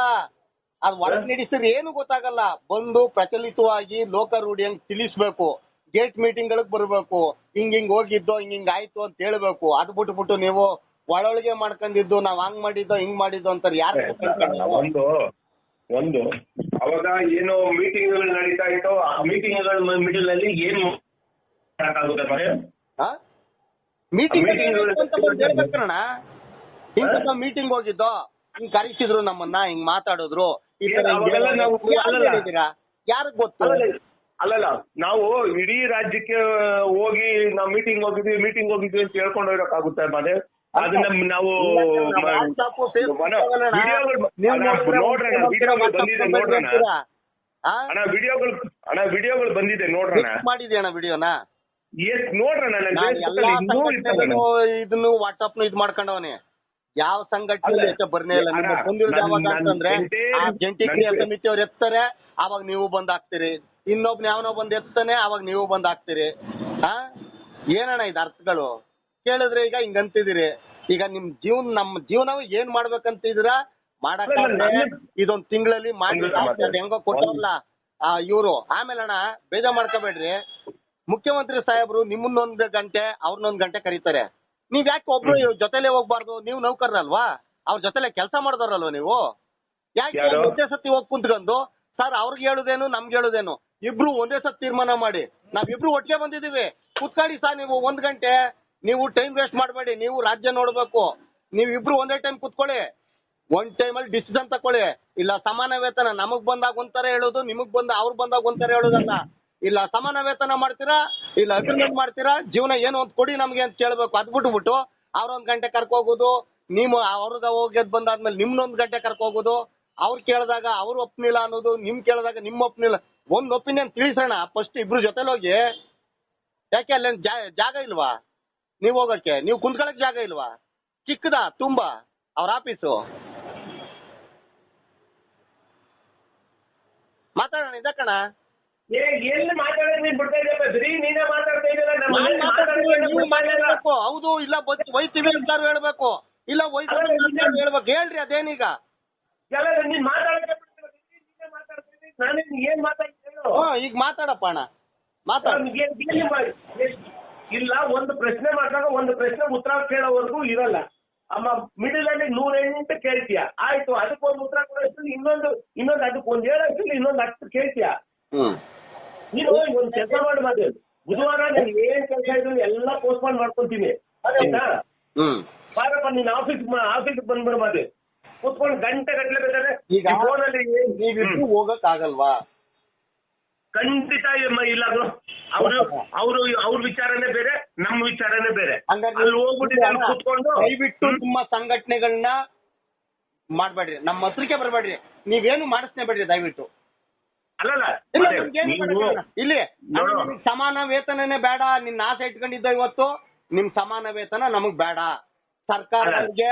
ಅದ್ ಒಳಗ್ ನಡೆಸಿದ್ರೆ ಏನು ಗೊತ್ತಾಗಲ್ಲ. ಬಂದು ಪ್ರಚಲಿತವಾಗಿ ಲೋಕ ರೂಢಿ ಹಂಗ್ ತಿಳಿಸ್ಬೇಕು. ಗೇಟ್ ಮೀಟಿಂಗ್ ಗಳಿಗೆ ಬರ್ಬೇಕು. ಹಿಂಗ್ ಹಿಂಗ್ ಹೋಗಿದ್ದೋ ಹಿಂಗ್ ಹಿಂಗ್ ಆಯ್ತು ಅಂತ ಹೇಳ್ಬೇಕು. ಅದ್ ಬಿಟ್ಬಿಟ್ಟು ನೀವು ಒಳೊಳಗೆ ಮಾಡ್ಕೊಂಡಿದ್ದು ನಾವ್ ಹಂಗ್ ಮಾಡಿದ್ದೋ ಹಿಂಗ್ ಮಾಡಿದ್ದೋ ಅಂತಾರೆ. ಯಾರು ಒಂದು ಒಂದು ಅವಾಗ ಏನು ಮೀಟಿಂಗ್ಗಳು ನಡೀತಾ ಇತ್ತು ಮೀಟಿಂಗ್ ಮೀಟಿಂಗ್ಗಳ ಮಿಡಲ್ ಅಲ್ಲಿ ಏನು ಮೀಟಿಂಗ್ ಹೇಳ್ಬೇಕಣ್ಣ ಇಂಥ ಮೀಟಿಂಗ್ ಹೋಗಿದ್ದೋ ಹಿಂಗ್ ಕರೀತಿದ್ರು ನಮ್ಮನ್ನ ಹಿಂಗ್ ಮಾತಾಡಿದ್ರು. ಈ ತರ. ಯಾರಿಗ್ ಗೊತ್ತು? ಅಲ್ಲಲ್ಲ ನಾವು ಇಡೀ ರಾಜ್ಯಕ್ಕೆ ಹೋಗಿ ನಾವು ಮೀಟಿಂಗ್ ಹೋಗಿದ್ವಿ ಮೀಟಿಂಗ್ ಹೋಗಿದ್ವಿ ಅಂತ ಹೇಳ್ಕೊಂಡು ಹೋಗಕ್ಕಾಗುತ್ತೆ ಮತ್ತೆ ಅದನ್ನ ನಾವು ಬಂದಿದೆ ನೋಡ್ರಣ ಅಣ್ಣ ವಿಡಿಯೋಗಳು ಅಣ್ಣ ವಿಡಿಯೋಗಳು ಬಂದಿದೆ ನೋಡ್ರಣ ಮಾಡಿದೆ ಅಣ್ಣ ವಿಡಿಯೋನ? ಎಸ್ ನೋಡ್ರಣ ಇದನ್ನು ವಾಟ್ಸ್ಆಪ್ ನು ಇದ್ ಮಾಡ್ಕೊಂಡವನೆ. ಯಾವ ಸಂಘಟನೆ ಬರ್ನೇ ಇಲ್ಲ. ನಿಮ್ಗೆ ಬಂದಿರೋದು ಯಾವಾಗ ಅಂತಂದ್ರೆ ಜಂಟಿ ಕ್ರಿಯಾ ಸಮಿತಿ ಅವ್ರು ಎತ್ತಾರೆ ಅವಾಗ ನೀವು ಬಂದ್ ಹಾಕ್ತೀರಿ. ಇನ್ನೊಬ್ನ ಯಾವನೋ ಬಂದ್ ಎತ್ತಾನೆ ಅವಾಗ ನೀವು ಬಂದ್ ಹಾಕ್ತೀರಿ. ಹಾ ಏನಣ್ಣ ಇದು ಅರ್ಥಗಳು? ಕೇಳಿದ್ರೆ ಈಗ ಹಿಂಗ್ ಅಂತಿದ್ದೀರಿ ಈಗ ನಿಮ್ ಜೀವನ ನಮ್ಮ ಜೀವನ ಏನ್ ಮಾಡ್ಬೇಕಂತಿದ್ದೀರಾ? ಮಾಡಕ್ ಇದೊಂದ್ ತಿಂಗಳಲ್ಲಿ ಮಾಡಿ. ಹೆಂಗೋ ಕೊಟ್ಟಲ್ಲ ಆ ಇವ್ರು. ಆಮೇಲೆ ಅಣ್ಣ ಬೇಜ ಮಾಡ್ಕೋಬೇಡ್ರಿ. ಮುಖ್ಯಮಂತ್ರಿ ಸಾಹೇಬ್ರು ನಿಮ್ಮನ್ನೊಂದ್ ಗಂಟೆ ಅವ್ರನ್ನೊಂದ್ ಗಂಟೆ ಕರೀತಾರೆ. ನೀವ್ ಯಾಕೆ ಒಬ್ರು ಜೊತೆಲೆ ಹೋಗ್ಬಾರ್ದು? ನೀವು ನೌಕರರಲ್ವಾ? ಅವ್ರ ಜೊತೆಲೆ ಕೆಲಸ ಮಾಡಿದವ್ರಲ್ವಾ ನೀವು? ಯಾಕೆ? ಒಂದೇ ಸತಿ ಹೋಗಿ ಕುಂತ್ಕೊಂಡು ಸರ್ ಅವ್ರಿಗೆ ಹೇಳುದೇನು ನಮ್ಗೆ ಹೇಳುದೇನು? ಇಬ್ರು ಒಂದೇ ಸತ್ ತೀರ್ಮಾನ ಮಾಡಿ. ನಾವಿಬ್ರು ಒಟ್ಟಿಗೆ ಬಂದಿದೀವಿ ಕುತ್ಕೊಳ್ಳಿ ಸಾ ನೀವು ಒಂದ್ ಗಂಟೆ. ನೀವು ಟೈಮ್ ವೇಸ್ಟ್ ಮಾಡಬೇಡಿ. ನೀವು ರಾಜ್ಯ ನೋಡ್ಬೇಕು. ನೀವು ಇಬ್ರು ಒಂದೇ ಟೈಮ್ ಕುತ್ಕೊಳ್ಳಿ. ಒಂದ್ ಟೈಮಲ್ಲಿ ಡಿಸಿಷನ್ ತಕೊಳ್ಳಿ. ಇಲ್ಲ ಸಮಾನ ವೇತನ ನಮಗ್ ಬಂದಾಗ ಒಂಥರ ಹೇಳೋದು, ನಿಮಗ್ ಬಂದ, ಅವ್ರು ಬಂದಾಗ ಒಂಥರ ಹೇಳೋದಲ್ಲ. ಇಲ್ಲ ಸಮಾನ ವೇತನ ಮಾಡ್ತೀರಾ? ಇಲ್ಲ ಅಗ್ರಿಮೆಂಟ್ ಮಾಡ್ತೀರಾ? ಜೀವನ ಏನು ಒಂದ್ ಕೊಡಿ ನಮ್ಗೆ ಅಂತ ಕೇಳ್ಬೇಕು. ಅದ್ ಬಿಟ್ಬಿಟ್ಟು ಅವ್ರೊಂದ್ ಗಂಟೆ ಕರ್ಕೋಗೋದು ನೀವು ಅವ್ರದ್ದು ಹೋಗ್ಯದ್ ಬಂದಾದ್ಮೇಲೆ ನಿಮ್ನೊಂದ್ ಗಂಟೆ ಕರ್ಕೋಗೋದು ಅವ್ರು ಕೇಳಿದಾಗ ಅವ್ರು ಒಪ್ನಿಲ್ಲ ಅನ್ನೋದು, ನಿಮ್ ಕೇಳಿದಾಗ ನಿಮ್ ಒಪ್ನಿಲ್ಲ. ಒಂದ್ ಒಪಿನಿಯನ್ ತಿಳಿಸೋಣ. ಫಸ್ಟ್ ಇಬ್ರು ಜೊತೆಲಿ ಹೋಗಿ ಯಾಕೆ ಅಲ್ಲಿ ಜಾಗ ಇಲ್ವಾ? ನೀವ್ ಹೋಗಕ್ಕೆ ನೀವು ಕುಂತ್ಕೊಳಕ್ ಜಾಗ ಇಲ್ವಾ? ಚಿಕ್ಕದ ತುಂಬಾ? ಅವ್ರ ಆಫೀಸು? ಮಾತಾಡೋಣ ಇದಕ್ಕಣ ಎಲ್ಲಿ ಮಾತಾಡಕ್ ಬಿಡ್ತಾ ಬರೀ ನೀನೇ ಮಾತಾಡ್ತಾ ಇದೆಯಲ್ಲ. ಮಾತಾಡ್ಬೇಕು. ಹೌದು ಇಲ್ಲ ಒಯ್ತೀವಿ ಅಂತ ಹೇಳ್ಬೇಕು. ಇಲ್ಲ ಒಯ್ತೀವಿ ಹೇಳ್ಬೇಕು. ಹೇಳ್ರಿ ಅದೇನೀಗ? ನೀನ್ ಮಾತಾಡಕ್ಕೆ ಏನ್ ಹ್ಮ್ ಈಗ ಮಾತಾಡಪ್ಪ ಅಣ್ಣ. ಮಾತಾಡ. ಇಲ್ಲ ಒಂದು ಪ್ರಶ್ನೆ ಮಾಡಿದಾಗ ಒಂದು ಪ್ರಶ್ನೆ ಉತ್ತರ ಕೇಳೋವರೆಗೂ ಇರಲ್ಲ. ಅಮ್ಮ ಮಿಡಿಲ್ ಅಲ್ಲಿ ನೂರೆಂಟು ಕೇಳ್ತೀಯ. ಆಯ್ತು ಅದಕ್ಕೊಂದು ಉತ್ತರ ಕೊಡೋಷ್ಟು ಇನ್ನೊಂದು ಇನ್ನೊಂದು ಅದಕ್ಕೆ ಒಂದ್ ಹೇಳೋಷ್ಟು ಇನ್ನೊಂದು ಹತ್ತು ಕೇಳ್ತೀಯ. ಹ್ಮ್. ನೀನು ಒಂದು ಕೆಲಸ ಮಾಡಿ ಬುಧವಾರ ನಾನು ಏನ್ ಕೆಲಸ ಇದ್ರು ಎಲ್ಲ ಪೋಸ್ಟ್ಪೋನ್ ಮಾಡ್ಕೊಂತೀನಿ. ಆಯ್ತಾ ಹ್ಮ್. ಬಾರಪ್ಪ ನೀನ್ ಆಫೀಸ್ ಆಫೀಸ್ ಬಂದ್ಬಿಡ ಮತ್ತೆ ಕೂತ್ಕೊಂಡು ಗಂಟೆ ಗಟ್ಟಲೆ ಬೇಕಾದ್ರೆ ಈಗ ಫೋನಲ್ಲಿ ನೀವಿಬ್ರು ಹೋಗಕ್ ಆಗಲ್ವಾ ಖಂಡಿತ ಇಲ್ಲ- ಅದು. ಅವರು ಅವರು ಅವ್ರ ವಿಚಾರನೇ ಬೇರೆ ನಮ್ಮ ವಿಚಾರನೇ ಬೇರೆ. ಅಲ್ಲಿ ಹೋಗ್ಬಿಟ್ಟು ಅಲ್ಲಿ ಕೂತ್ಕೊಂಡು ದಯವಿಟ್ಟು ನಿಮ್ಮ ಸಂಘಟನೆಗಳನ್ನ ಮಾಡ್ಬೇಡ್ರಿ. ನಮ್ಮ ಹತ್ರಕ್ಕೆ ಬರ್ಬೇಡ್ರಿ. ನೀವೇನು ಮಾಡಿಸ್ನೇ ಬೇಡ್ರಿ ದಯವಿಟ್ಟು. ಅಲ್ಲಲ್ಲ ಇಲ್ಲ, ನೀವು ಇಲ್ಲಿ ನಿಮ್ಗ್ ಸಮಾನ ವೇತನನೇ ಬೇಡ. ನಿನ್ನ ಆಸೆ ಇಟ್ಕೊಂಡಿದ್ದ ಇವತ್ತು ನಿಮ್ ಸಮಾನ ವೇತನ ನಮಗ್ ಬೇಡ. ಸರ್ಕಾರ